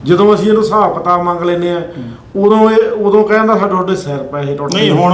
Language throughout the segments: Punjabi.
ਜਦੋਂ ਅਸੀਂ ਇਹਨੂੰ ਹਿਸਾਬ ਕਿਤਾਬ ਮੰਗ ਲੈਨੇ ਆ ਉਦੋਂ ਇਹ ਉਦੋਂ ਕਹਿੰਦਾ ਸਾਡੇ ਤੁਹਾਡੇ ਸਿਰ ਪੈਸੇ ਟੁੱਟ ਨਹੀਂ ਗਏ। ਹੁਣ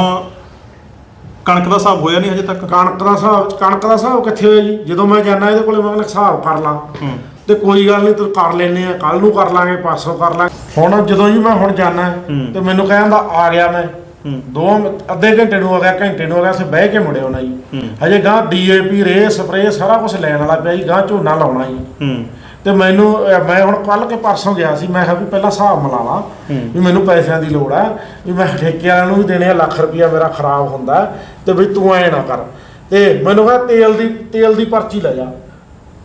ਕਣਕ ਦਾ ਹਿਸਾਬ ਹੋਇਆ ਨਹੀਂ ਹਜੇ ਤੱਕ ਕਣਕ ਦਾ ਹਿਸਾਬ ਕਣਕ ਦਾ ਹਿਸਾਬ ਕਿੱਥੇ ਹੋਇਆ ਜੀ ਜਦੋਂ ਮੈਂ ਜਾਣਾ ਇਹਦੇ ਕੋਲੇ ਮੈਂ ਕਹਿੰਦਾ ਹਿਸਾਬ ਕਰ ਲਾਂ ਹੂੰ ਤੇ ਕੋਈ ਗੱਲ ਨਹੀਂ ਤੂੰ ਕਰ ਲੈਨੇ ਆ ਕੱਲ ਨੂੰ ਕਰ ਲਾਂਗੇ ਪਰਸੋਂ ਕਰ ਲਾਂਗੇ ਹੁਣ ਜਦੋਂ ਜੀ ਮੈਂ ਹੁਣ ਜਾਣਾ ਹੂੰ। ਤੇ ਮੈਨੂੰ ਕਹਿੰਦਾ ਆ ਗਿਆ ਮੈਂ ਹੂੰ। ਦੋ ਅੱਧੇ ਘੰਟੇ ਨੂੰ ਆ ਗਿਆ ਘੰਟੇ ਨੂੰ ਆ ਗਿਆ ਅਸੀਂ ਬਹਿ ਕੇ ਮੁੜਿਆ ਹੋਣਾ ਜੀ ਹੂੰ। ਹਜੇ ਗਾਂ ਡੀਏਪੀ ਰੇ ਸਪਰੇ ਸਾਰਾ ਕੁਝ ਲੈਣ ਵਾਲਾ ਪਿਆ ਜੀ ਗਾਂ ਝੋਨਾ ਲਾਉਣਾ ਜੀ ਹੂੰ ਤੇ ਮੈਨੂੰ ਅਹ, ਮੈਂ ਹੁਣ ਕੱਲ ਕੇ ਪਰਸੋਂ ਗਿਆ ਸੀ ਮੈਂ ਕਿਹਾ ਵੀ ਪਹਿਲਾਂ ਹਿਸਾਬ ਮਿਲਾ ਲਾਂ ਹੂੰ। ਵੀ ਮੈਨੂੰ ਪੈਸਿਆਂ ਦੀ ਲੋੜ ਆ ਵੀ ਮੈਂ ਠੇਕੇ ਵਾਲਿਆਂ ਨੂੰ ਵੀ ਦੇਣੇ ਆ ਲੱਖ ਰੁਪਇਆ ਮੇਰਾ ਖਰਾਬ ਹੁੰਦਾ ਤੇ ਵੀ ਤੂੰ ਐ ਨਾ ਕਰ। ਤੇ ਮੈਨੂੰ ਕਿਹਾ ਤੇਲ ਦੀ ਤੇਲ ਦੀ ਪਰਚੀ ਲੈ ਜਾ।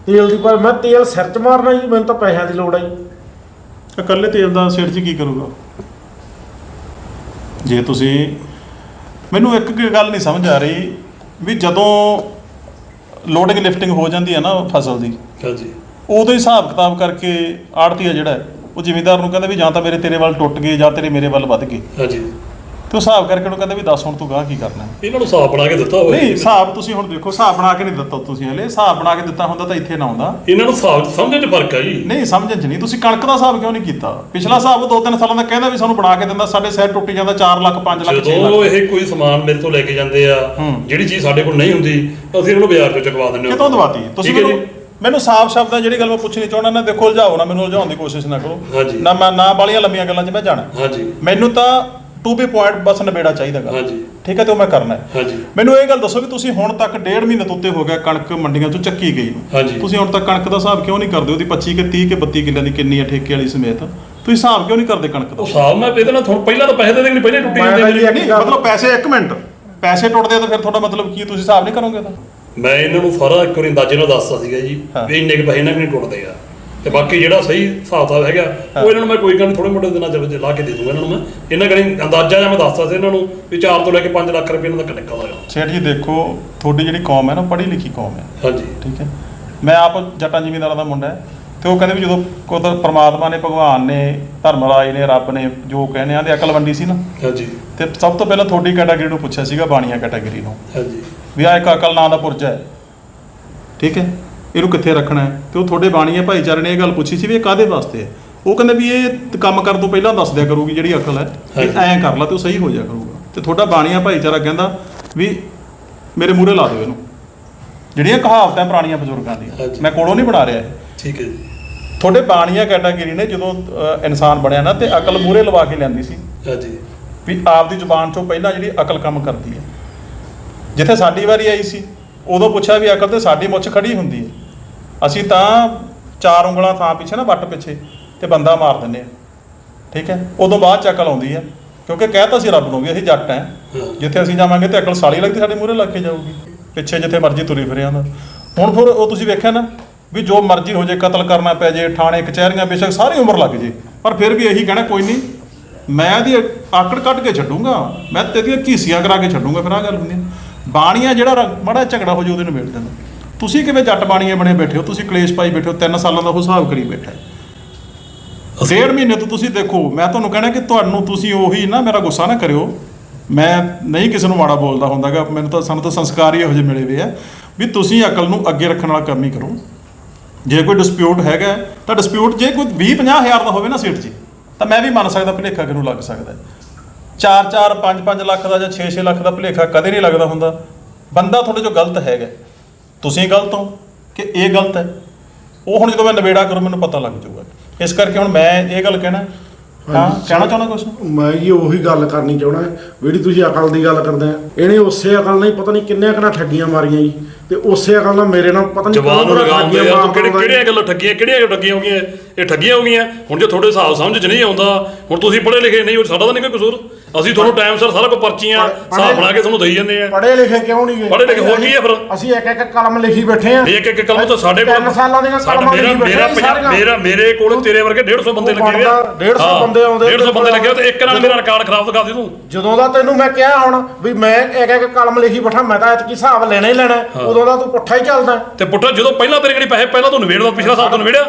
ਤੇਲ ਦੀ ਪਰ ਮੈਂ ਤੇਲ ਸਿਰ 'ਚ ਮਾਰਨਾ ਜੀ ਮੈਨੂੰ ਤਾਂ ਪੈਸਿਆਂ ਦੀ ਲੋੜ ਆ ਜੀ। ਇਕੱਲੇ ਤੇਲ ਦਾ ਸਿਰ 'ਚ ਕੀ ਕਰੂਗਾ? ਜੇ ਤੁਸੀਂ ਮੈਨੂੰ ਇੱਕ ਗ- ਗੱਲ ਨਹੀਂ ਸਮਝ ਆ ਰਹੀ ਵੀ ਜਦੋਂ ਲੋਡਿੰਗ ਲਿਫਟਿੰਗ ਹੋ ਜਾਂਦੀ ਹੈ ਨਾ ਫਸਲ ਦੀ ਹਾਂਜੀ। ਉਦੋਂ ਹੀ ਹਿਸਾਬ ਕਿਤਾਬ ਕਰਕੇ ਆੜਤੀਆ ਜਿਹੜਾ ਹੈ, ਉਹ ਜ਼ਿਮੀਂਦਾਰ ਨੂੰ ਕਹਿੰਦਾ ਵੀ ਜਾਂ ਤਾਂ ਮੇਰੇ ਤੇਰੇ ਵੱਲ ਟੁੱਟ ਗਏ ਜਾਂ ਤੇਰੇ ਮੇਰੇ ਵੱਲ ਵੱਧ ਗਏ। ਹਾਂਜੀ। ਤੇ ਉਹ ਹਿਸਾਬ ਕਰਕੇ ਉਹਨੂੰ ਕਹਿੰਦਾ ਵੀ ਦੱਸ ਹੁਣ ਤੂੰ ਗਾਹ ਕੀ ਕਰਨਾ ਹੈ। ਇਹਨਾਂ ਨੂੰ ਸਾਫ਼ ਬਣਾ ਕੇ ਦਿੱਤਾ ਹੋਇਆ ਨਹੀਂ ਹਿਸਾਬ ਤੁਸੀਂ ਹੁਣ ਦੇਖੋ ਹਿਸਾਬ ਬਣਾ ਕੇ ਨਹੀਂ ਦਿੱਤਾ ਤੁਸੀਂ ਹਲੇ। ਹਿਸਾਬ ਬਣਾ ਕੇ ਦਿੱਤਾ ਹੁੰਦਾ ਤਾਂ ਇੱਥੇ ਨਾ ਆਉਂਦਾ ਇਹਨਾਂ ਨੂੰ ਸਾਫ਼ ਸਮਝਣ 'ਚ ਫ਼ਰਕ ਆ ਜੀ। ਨਹੀਂ ਸਮਝਣ ਚ ਨਹੀਂ। ਤੁਸੀਂ ਕਣਕ ਦਾ ਹਿਸਾਬ ਕਿਉਂ ਨਹੀਂ ਕੀਤਾ? ਪਿਛਲਾ ਹਿਸਾਬ ਉਹ ਦੋ ਤਿੰਨ ਸਾਲਾਂ ਦਾ ਕਹਿੰਦਾ ਵੀ ਸਾਨੂੰ ਬਣਾ ਕੇ ਦਿੰਦਾ ਸਾਡੇ ਸਿਰ ਟੁੱਟੀ ਜਾਂਦਾ 4 ਲੱਖ 5 ਲੱਖ 6 ਜਦੋਂ ਲੱਖ। ਇਹ ਕੋਈ ਸਮਾਨ ਮੇਰੇ ਤੋਂ ਲੈ ਕੇ ਜਾਂਦੇ ਆ। ਜਿਹੜੀ ਚੀਜ਼ ਸਾਡੇ ਕੋਲ ਨਹੀਂ ਹੁੰਦੀ ਅਸੀਂ ਇਹਨਾਂ ਨੂੰ ਬਾਜ਼ਾਰ 'ਚੋਂ ਚੁਕਵਾ ਦਿੰਦੇ ਹਾਂ। ਕਿਤੋਂ ਦਵਾਤੀ? ਤੁਸੀਂ ਠੀਕ ਹੈ ਮੈਨੂੰ ਮੈਨੂੰ ਸਾਫ਼ ਸ਼ਬਦਾਂ ਜਿਹੜੀ ਗੱਲ ਮੈਂ ਪੁੱਛਣੀ ਚਾਹੁੰਦਾ ਨਾ ਦੇਖੋ ਉਲਝਾਓ ਨਾ ਮੈਨੂੰ ਉਲਝਾਉਣ ਦੀ ਕੋਸ਼ਿਸ਼ ਨਾ ਕਰੋ। ਹਾਂਜੀ। ਨਾ ਮੈਂ ਨਾ ਬਾਲੀਆਂ ਲੰਮੀਆਂ ਗੱਲਾਂ 'ਚ ਮੈਂ ਜਾਣਾ। ਹਾਂਜੀ। ਮੈਨੂੰ ਤਾਂ ਟੂ ਬੀ ਪੁਆਇੰਟ ਬਸ ਨਿਬੇੜਾ ਚਾਹੀਦਾਗਾ ਹਾਂਜੀ। ਠੀਕ ਹੈ ਤੇ ਉਹ ਮੈਂ ਕਰਨਾ ਹੈ। ਹਾਂਜੀ। ਮੈਨੂੰ ਇਹ ਗੱਲ ਦੱਸੋ ਵੀ ਤੁਸੀਂ ਹੁਣ ਤੱਕ ਡੇਢ ਮਹੀਨੇ ਤੋਂ ਉੱਤੇ ਹੋ ਗਿਆ ਕਣਕ ਮੰਡੀਆਂ ਤੋਂ ਚੱਕੀ ਗਈ ਨੂੰ। ਹਾਂਜੀ। ਤੁਸੀਂ ਹੁਣ ਤੱਕ ਕਣਕ ਦਾ ਹਿਸਾਬ ਕਿਉਂ ਨਹੀਂ ਕਰਦੇ? ਉਹਦੀ 25 ਕਿ 30 ਕਿ 32 ਕਿੱਲਿਆਂ ਦੀ ਕਿੰਨੀ ਹੈ ਠੇਕੇ ਵਾਲੀ ਸਮੇਤ? ਤੁਸੀਂ ਹਿਸਾਬ ਕਿਉਂ ਨਹੀਂ ਕਰਦੇ ਕਣਕ ਦਾ? ਉਹ ਸਾਫ਼ ਮੈਂ ਇਹਦੇ ਨਾਲ ਤੁਹਾਨੂੰ ਪਹਿਲਾਂ ਤਾਂ ਪੈਸੇ ਦੇ ਦੇਣੇ ਪਹਿਲੇ ਟੁੱਟੀ ਮੈਂ ਜਾਂਦੇ ਜੀ ਨਹੀਂ ਗੱਲ- ਮਤਲਬ ਪੈਸੇ 1 ਮਿੰਟ। ਪੈਸੇ ਟੁੱਟਦੇ ਆ ਤਾਂ ਫਿਰ ਤੁਹਾਡਾ ਮਤਲਬ ਕੀ ਤੁਸੀਂ ਹਿਸਾਬ ਨਹੀਂ ਕਰੋਗੇ ਤਾਂ? ਮੈਂ ਇਹਨਾਂ ਨੂੰ ਸਾਰਾ ਇੱਕ ਵਾਰੀ ਅੰਦਾਜ਼ੇ ਨਾਲ ਦੱਸਤਾ ਸੀਗਾ ਜੀ ਹਾਂ। ਵੀ ਇੰਨੇ ਕੁ ਪੈਸੇ ਇਹਨਾਂ ਨਹੀਂ ਟੁੱਟਦੇ ਆ। ਤੇ ਬਾਕੀ ਜਿਹੜਾ ਸਹੀ ਹਿਸਾਬ ਕਿਤਾਬ ਹੈਗਾ ਉਹ ਇਹਨਾਂ ਨੂੰ ਮੈਂ ਕੋਈ ਗੱਲ ਥੋੜੇ ਮੋਟੇ ਦਿਨਾਂ ਚ ਲਾ ਕੇ ਦੇ ਦੂੰਗਾ ਇਹਨਾਂ ਨੂੰ ਮੈਂ। ਇਹਨਾਂ ਕਣੀ ਅੰਦਾਜ਼ਾ ਜਿਹਾ ਮੈਂ ਦੱਸਤਾ ਸੀ ਇਹਨਾਂ ਨੂੰ ਵੀ 4 ਤੋਂ ਲੈ ਕੇ 5 ਲੱਖ ਰੁਪਏ ਇਹਨਾਂ ਦਾ ਨਿਕਲਦਾ ਆ। ਸੇਠ ਜੀ ਦੇਖੋ ਤੁਹਾਡੀ ਜਿਹੜੀ ਕੌਮ ਹੈ ਨਾ ਪੜ੍ਹੀ ਲਿਖੀ ਕੌਮ ਹੈ। ਹਾਂਜੀ। ਠੀਕ ਹੈ। ਮੈਂ ਆਪ ਜੱਟਾਂ ਜ਼ਿਮੀਂਦਾਰਾਂ ਦਾ ਮੁੰਡਾ ਹੈ ਤੇ ਉਹ ਕਹਿੰਦੇ ਵੀ ਜਦੋਂ ਕੋਈ ਪ੍ਰਮਾਤਮਾ ਨੇ ਭਗਵਾਨ ਨੇ ਧਰਮਰਾਜ ਨੇ ਰੱਬ ਨੇ ਜੋ ਕਹਿੰਦੇ ਆ ਤੇ ਅਕਲ ਵੰਡੀ ਸੀ ਨਾ। ਹਾਂਜੀ। ਤੇ ਸਭ ਤੋਂ ਪਹਿਲਾਂ ਤੁਹਾਡੀ ਕੈਟਾਗਰੀ ਨੂੰ ਪੁੱਛਿਆ ਸੀਗਾ ਬਾਣੀਆਂ ਕੈਟਾਗਰੀ ਨੂੰ। ਹਾਂਜੀ। ਵੀ ਆ ਇੱਕ ਅਕਲ ਨਾਂ ਦਾ ਪੁਰਜਾ ਹੈ। ਠੀਕ ਹੈ? ਇਹਨੂੰ ਕਿੱਥੇ ਰੱਖਣਾ ਹੈ? ਤੇ ਉਹ ਤੁਹਾਡੇ ਬਾਣੀਏ ਭਾਈਚਾਰੇ ਨੇ ਇਹ ਗੱਲ ਪੁੱਛੀ ਸੀ ਵੀ ਇਹ ਕਾਦੇ ਵਾਸਤੇ ਹੈ? ਉਹ ਕਹਿੰਦੇ ਵੀ ਇਹ ਕੰਮ ਕਰਨ ਤੋਂ ਪਹਿਲਾਂ ਦੱਸ ਦਿਆ ਕਰੂਗੀ ਜਿਹੜੀ ਅਕਲ ਹੈ। ਐਂ ਕਰ ਲਾ ਤੇ ਉਹ ਸਹੀ ਹੋ ਜਾ ਕਰੂਗਾ। ਤੇ ਤੁਹਾਡਾ ਬਾਣੀਆਂ ਭਾਈਚਾਰਾ ਕਹਿੰਦਾ ਵੀ ਮੇਰੇ ਮੂਹਰੇ ਲਾ ਦਿਓ ਇਹਨੂੰ। ਜਿਹੜੀਆਂ ਕਹਾਵਤਾਂ ਪੁਰਾਣੀਆਂ ਬਜ਼ੁਰਗਾਂ ਦੀਆਂ। ਮੈਂ ਕੋਲੋਂ ਨਹੀਂ ਬਣਾ ਰਿਹਾ। ਠੀਕ ਹੈ ਜੀ। ਤੁਹਾਡੇ ਬਾਣੀਆਂ ਕੈਟਾਗਰੀ ਨੇ ਜਦੋਂ ਇਨਸਾਨ ਬਣਿਆ ਨਾ ਤੇ ਅਕਲ ਮੂਹਰੇ ਲਵਾ ਕੇ ਲਿਆਂਦੀ ਸੀ। ਹਾਂਜੀ। ਵੀ ਆਪਦੀ ਜ਼ੁਬਾਨ ਚੋਂ ਪਹਿਲਾਂ ਜਿਹੜੀ ਅਕਲ ਕੰਮ ਕਰਦੀ ਹੈ। ਜਿੱਥੇ ਸਾਡੀ ਵਾਰੀ ਆਈ ਸੀ, ਉਦੋਂ ਪੁੱਛਿਆ ਵੀ ਅਕਲ ਤੇ ਸਾਡੀ ਮੁੱਛ ਖੜੀ ਹੁੰਦੀ ਹੈ। ਅਸੀਂ ਤਾਂ ਚਾਰ ਉਂਗਲਾਂ ਥਾਂ ਪਿੱਛੇ ਨਾ ਵੱਟ ਪਿੱਛੇ ਤੇ ਬੰਦਾ ਮਾਰ ਦਿੰਦੇ ਆ ਠੀਕ ਹੈ? ਉਦੋਂ ਬਾਅਦ ਚ ਅਕਲ ਆਉਂਦੀ ਹੈ, ਕਿਉਂਕਿ ਕਹਿਤਾ ਸੀ ਰੱਬ ਨੂੰ ਵੀ ਅਸੀਂ ਜੱਟ ਐ ਜਿੱਥੇ ਅਸੀਂ ਜਾਵਾਂਗੇ ਤੇ ਅਕਲ ਸਾਲੀ ਲੱਗਦੀ ਸਾਡੇ ਮੂਹਰੇ ਲੱਗ ਕੇ ਜਾਊਗੀ। ਪਿੱਛੇ ਜਿੱਥੇ ਮਰਜ਼ੀ ਤੁਰੀ ਫਿਰਿਆ ਦਾ ਹੁਣ ਫਿਰ ਉਹ ਤੁਸੀਂ ਵੇਖਿਆ ਨਾ ਵੀ ਜੋ ਮਰਜ਼ੀ ਹੋ ਜੇ, ਕਤਲ ਕਰਨਾ ਪੈ ਜੇ, ਥਾਣੇ, ਕਚਹਿਰੀਆਂ, ਬੇਸ਼ੱਕ ਸਾਰੀ ਉਮਰ ਲੱਗ ਜੇ। ਪਰ ਫਿਰ ਵੀ ਇਹੀ ਕਹਿਣਾ, ਕੋਈ ਨਹੀਂ, ਮੈਂ ਇਹਦੀ ਆਕੜ ਕੱਢ ਕੇ ਛੱਡੂੰਗਾ। ਮੈਂ ਤੇਰੀਆਂ ਘੀਸੀਆਂ ਕਰਾ ਕੇ ਛੱਡੂੰਗਾ, ਫਿਰ ਆ ਗੱਲ ਹੁੰਦੀ ਹੈ। ਬਾਣੀਆਂ ਜਿਹੜਾ ਜਿਹਾ ਝਗੜਾ ਹੋ ਜੇ ਉਹਦੇ ਨੂੰ ਮੇੜ ਦੇਣਾ ਤੁਸੀਂ ਕਿਵੇਂ ਜੱਟ ਬਾਣੀਏ ਬਣੇ ਬੈਠੇ ਹੋ? ਤੁਸੀਂ ਕਲੇਸ਼ ਪਾਈ ਬੈਠੇ ਹੋ ਤਿੰਨ ਸਾਲਾਂ ਦਾ ਉਹ ਹਿਸਾਬ ਕਰੀ ਬੈਠਾ ਡੇਢ ਮਹੀਨੇ ਤੋਂ ਤੁਸੀਂ ਦੇਖੋ ਮੈਂ ਤੁਹਾਨੂੰ ਕਹਿਣਾ ਕਿ ਤੁਹਾਨੂੰ ਤੁਸੀਂ ਉਹੀ ਨਾ ਮੇਰਾ ਗੁੱਸਾ ਨਾ ਕਰਿਓ। ਮੈਂ ਨਹੀਂ ਕਿਸੇ ਨੂੰ ਮਾੜਾ ਬੋਲਦਾ ਹੁੰਦਾਗਾ ਮੈਨੂੰ ਤਾਂ ਸਾਨੂੰ ਤਾਂ ਸੰਸਕਾਰ ਹੀ ਇਹੋ ਜਿਹੇ ਮਿਲੇ ਹੋਏ ਆ ਵੀ ਤੁਸੀਂ ਅਕਲ ਨੂੰ ਅੱਗੇ ਰੱਖਣ ਵਾਲਾ ਕੰਮ ਹੀ ਕਰੋ। ਜੇ ਕੋਈ ਡਿਸਪਿਊਟ ਹੈਗਾ ਤਾਂ ਡਿਸਪਿਊਟ ਜੇ ਕੋਈ 20 50 ਹਜ਼ਾਰ ਦਾ ਹੋਵੇ ਨਾ ਸੀਟ 'ਚ ਤਾਂ ਮੈਂ ਵੀ ਮੰਨ ਸਕਦਾ ਭੁਲੇਖਾ ਕਿਹਨੂੰ ਲੱਗ ਸਕਦਾ 4 4 5 5 ਲੱਖ ਦਾ ਜਾਂ 6 6 ਲੱਖ ਦਾ ਭੁਲੇਖਾ ਕਦੇ ਨਹੀਂ ਲੱਗਦਾ ਹੁੰਦਾ। ਬੰਦਾ ਤੁਹਾਡੇ ਚੋਂ ਗਲਤ ਹੈਗਾ। ਤੁਸੀਂ ਗਲਤ ਹੋ ਕਿ ਇਹ ਗਲਤ ਹੈ? ਉਹ ਹੁਣ ਜਦੋਂ ਮੈਂ ਨਿਬੇੜਾ ਕਰੂੰ ਮੈਨੂੰ ਪਤਾ ਲੱਗ ਜਾਊਗਾ। ਇਸ ਕਰਕੇ ਹੁਣ ਮੈਂ ਇਹ ਗੱਲ ਕਹਿਣਾ। ਹਾਂ ਕਹਿਣਾ ਚਾਹੁੰਦਾ ਕੁਛ? ਮੈਂ ਜੀ ਉਹੀ ਗੱਲ ਕਰਨੀ ਚਾਹਣਾ ਜਿਹੜੀ ਤੁਸੀਂ ਅਕਲ ਦੀ ਗੱਲ ਕਰਦੇ ਆ ਇਹਨੇ ਉਸੇ ਅਕਲ ਨਾਲ ਹੀ ਪਤਾ ਨਹੀਂ ਕਿੰਨੇ ਕਨਾ ਠੱਗੀਆਂ ਮਾਰੀਆਂ ਜੀ। ਤੇ ਉਸੇ ਅਕਲ ਨਾਲ ਮੇਰੇ ਨਾਲ ਪਤਾ ਨਹੀਂ ਕਦੋਂ ਲਗਾਉਂਦੇ ਠੱਗੀਆਂ ਆ ਕਿਹੜੇ ਜੀ। ਕਿਹੜੀਆਂ ਗੱਲਾਂ ਠੱਗੀਆਂ ਕਿਹੜੀਆਂ ਠੱਗੀਆਂ ਹੋ ਗਈਆਂ ਇਹ ਠੱਗੀਆਂ ਹੋ ਗਈਆਂ ਹੁਣ ਜੇ ਤੁਹਾਡੇ ਹਿਸਾਬ ਸਮਝ 'ਚ ਨਹੀਂ ਆਉਂਦਾ ਹੁਣ ਤੁਸੀਂ ਪੜ੍ਹੇ ਲਿਖੇ ਨਹੀਂ ਹੋ ਸਾਡਾ ਤਾਂ ਨਹੀਂ ਕੋਈ ਕਸੂਰ। ਅਸੀਂ ਤੁਹਾਨੂੰ ਟਾਈਮ ਸਿਰ ਸਾਰਾ ਕੁਝ ਪਰਚੀਆਂ ਹਿਸਾਬ ਬਣਾ ਕੇ ਤੁਹਾਨੂੰ ਦੇਈ ਜਾਂਦੇ ਆ ਪੜ੍ਹੇ ਲਿਖੇ ਕਿਉਂ ਨਹੀਂ ਗਏ ਪੜ੍ਹੇ ਲਿਖੇ ਹੋਰ ਕੀ ਹੈ ਫਿਰ? ਅਸੀਂ ਇੱਕ ਇੱਕ ਕਲਮ ਲਿਖੀ ਬੈਠੇ ਆ ਇੱਕ ਇੱਕ ਕਲਮ ਤਾਂ ਸਾਡੇ ਕੋਲ ਸਾਲਾਂ ਦੀਆਂ ਕਲਮਾਂ ਲਿਖੀ ਬੈਠੇ ਮੇਰਾ ਆ। ਮੇਰਾ ਮੇਰੇ ਕੋਲ ਤੇਰੇ ਵਰਗੇ 150 ਬੰਦੇ ਲੱਗੇ ਆ ਬਣਦਾ, 150 ਹਾਂ, ਬੰਦੇ ਆਉਂਦੇ 150 ਬੰਦੇ ਲੱਗੇ ਤੇ ਇੱਕ ਨਾਲ ਮੇਰਾ ਰਿਕਾਰਡ ਖਰਾਬ ਕਰ ਦੇ ਤੂੰ ਜਦੋਂ ਦਾ ਤੈਨੂੰ ਮੈਂ ਕਿਹਾ ਹੁਣ ਵੀ ਮੈਂ ਇੱਕ ਇੱਕ ਕਲਮ ਲਿਖੀ ਬੈਠਾ ਮੈਂ ਤਾਂ ਐਤਕੀ ਹਿਸਾਬ ਲੈਣਾ ਹੀ ਲੈਣਾ। ਉਦੋਂ ਦਾ ਤੂੰ ਪੁੱਠਾ ਹੀ ਚੱਲਦਾ। ਤੇ ਪੁੱਟਾ ਜਦੋਂ ਪਹਿਲਾਂ ਤੇਰੇ ਕਿਹੜੀ ਪੈਸੇ ਪਹਿਲਾਂ ਤੂੰ ਨਵੇੜਦਾ ਪਿਛਲਾ ਹਿਸਾਬ ਤੂੰ ਨਵੇੜਿਆ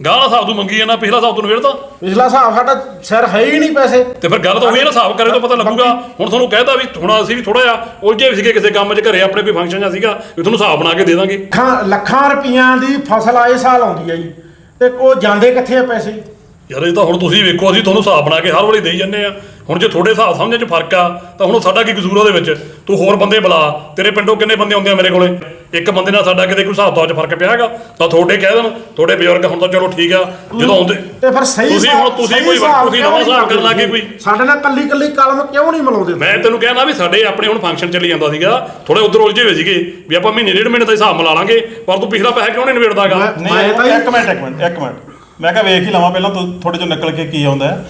ਵਾਲਾ ਹਿਸਾਬ ਤੂੰ ਮੰਗੀ ਜਾਂਦਾ ਪਿਛਲਾ ਹਿਸਾਬ ਤੂੰ ਨਵੇੜਦਾ ਪਿਛਲਾ ਹਿਸਾਬ ਸਾਡਾ ਸਿਰ ਹੈ ਹੀ ਨਹੀਂ ਪੈਸੇ। ਤੇ ਫਿਰ ਗੱਲ ਤਾਂ ਉਹੀ ਹੈ ਨਾ ਹਿਸਾਬ ਕਰੇ ਤਾਂ ਪਤਾ ਲੱਗੂਗਾ। ਹੁਣ ਤੁਹਾਨੂੰ ਕਹਿਤਾ ਵੀ ਹੁਣ ਅਸੀਂ ਵੀ ਥੋੜਾ ਜਿਹਾ ਉਲਝੇ ਵੀ ਸੀਗੇ ਕਿਸੇ ਕੰਮ 'ਚ ਘਰੇ ਆਪਣੇ ਕੋਈ ਫੰਕਸ਼ਨ ਜਾਂ ਸੀਗਾ ਵੀ ਤੁਹਾਨੂੰ ਹਿਸਾਬ ਬਣਾ ਕੇ ਦੇ ਦਾਂਗੇ। ਲੱਖਾਂ ਲੱਖਾਂ ਰੁਪਈਆਂ ਦੀ ਫਸਲ ਆਏ ਸਾਲ ਆਉਂਦੀ ਹੈ ਜੀ। ਤੇ ਉਹ ਜਾਂਦੇ ਕਿੱਥੇ ਆ ਪੈਸੇ? ਯਾਰ ਇਹ ਤਾਂ ਹੁਣ ਤੁਸੀਂ ਵੇਖੋ ਅਸੀਂ ਤੁਹਾਨੂੰ ਹਿਸਾਬ ਬਣਾ ਕੇ ਹਰ ਵੇਲੇ ਦੇਈ ਜੰਨੇ ਆ ਹੁਣ ਜੇ ਤੁਹਾਡੇ ਹਿਸਾਬ ਸਮਝਣ 'ਚ ਫ਼ਰਕ ਆ ਤਾਂ ਹੁਣ ਸਾਡਾ ਕੀ ਕਸੂਰ ਉਹਦੇ ਵਿੱਚ? ਤੂੰ ਹੋਰ ਬੰਦੇ ਬੁਲਾ। ਤੇਰੇ ਪਿੰਡੋਂ ਕਿੰਨੇ ਬੰਦੇ ਆਉਂਦੇ ਆ ਮੇਰੇ ਕੋਲੇ? ਇੱਕ ਬੰਦੇ ਨਾਲ ਸਾਡਾ ਕਿਤੇ ਕੋਈ ਹਿਸਾਬ ਤਾਬ 'ਚ ਫ਼ਰਕ ਪਿਆ ਹੈਗਾ? ਤਾਂ ਤੁਹਾਡੇ ਕਹਿ ਦੇਣ ਤੁਹਾਡੇ ਬਜ਼ੁਰਗ ਹੁਣ ਤਾਂ ਚਲੋ ਠੀਕ ਆ ਜਦੋਂ ਆਉਂਦੇ ਤੇ ਫਿਰ ਸਹੀ ਤੁਸੀਂ ਹੁਣ ਤੁਸੀਂ ਕੋਈ ਤੁਸੀਂ ਨਵਾਂ ਹਿਸਾਬ ਕਰਨ ਲੱਗੇ? ਕੋਈ? ਸਾਡੇ ਨਾਲ ਕੱਲੀ ਕੱਲੀ ਕਲਮ ਕਿਉਂ ਨਹੀਂ ਮਿਲਾਉਂਦੇ ਮੈਂ ਤੈਨੂੰ ਕਹਿਣਾ ਵੀ ਸਾਡੇ ਆਪਣੇ ਹੁਣ ਫੰਕਸ਼ਨ ਚੱਲੀ ਜਾਂਦਾ ਸੀਗਾ। ਥੋੜੇ ਉਧਰ ਉਲਝੇ ਹੋਏ ਸੀਗੇ ਵੀ ਆਪਾਂ ਮਹੀਨੇ ਡੇਢ ਮਹੀਨੇ ਦਾ ਹਿਸਾਬ ਮਿਲਾ ਲਾਂਗੇ ਪਰ ਤੂੰ ਪਿਛਲਾ ਪੈਸਾ ਕਿਉਂ ਨਹੀਂ ਨਿਬੇੜਦਾਗਾ? ਮੈਂ- ਤਾਂ ਇੱਕ ਮਿੰਟ ਇੱਕ ਮਿੰਟ ਇੱਕ ਮਿੰਟ। ਮੈਂ ਕਿਹਾ ਵੇਖ ਹੀ ਲਵਾਂ ਪਹਿਲਾਂ ਤੂੰ ਥੋੜੇ ਚੋਂ ਨਿਕਲ ਕੇ ਕੀ ਆਉਂਦਾ ਹੈ।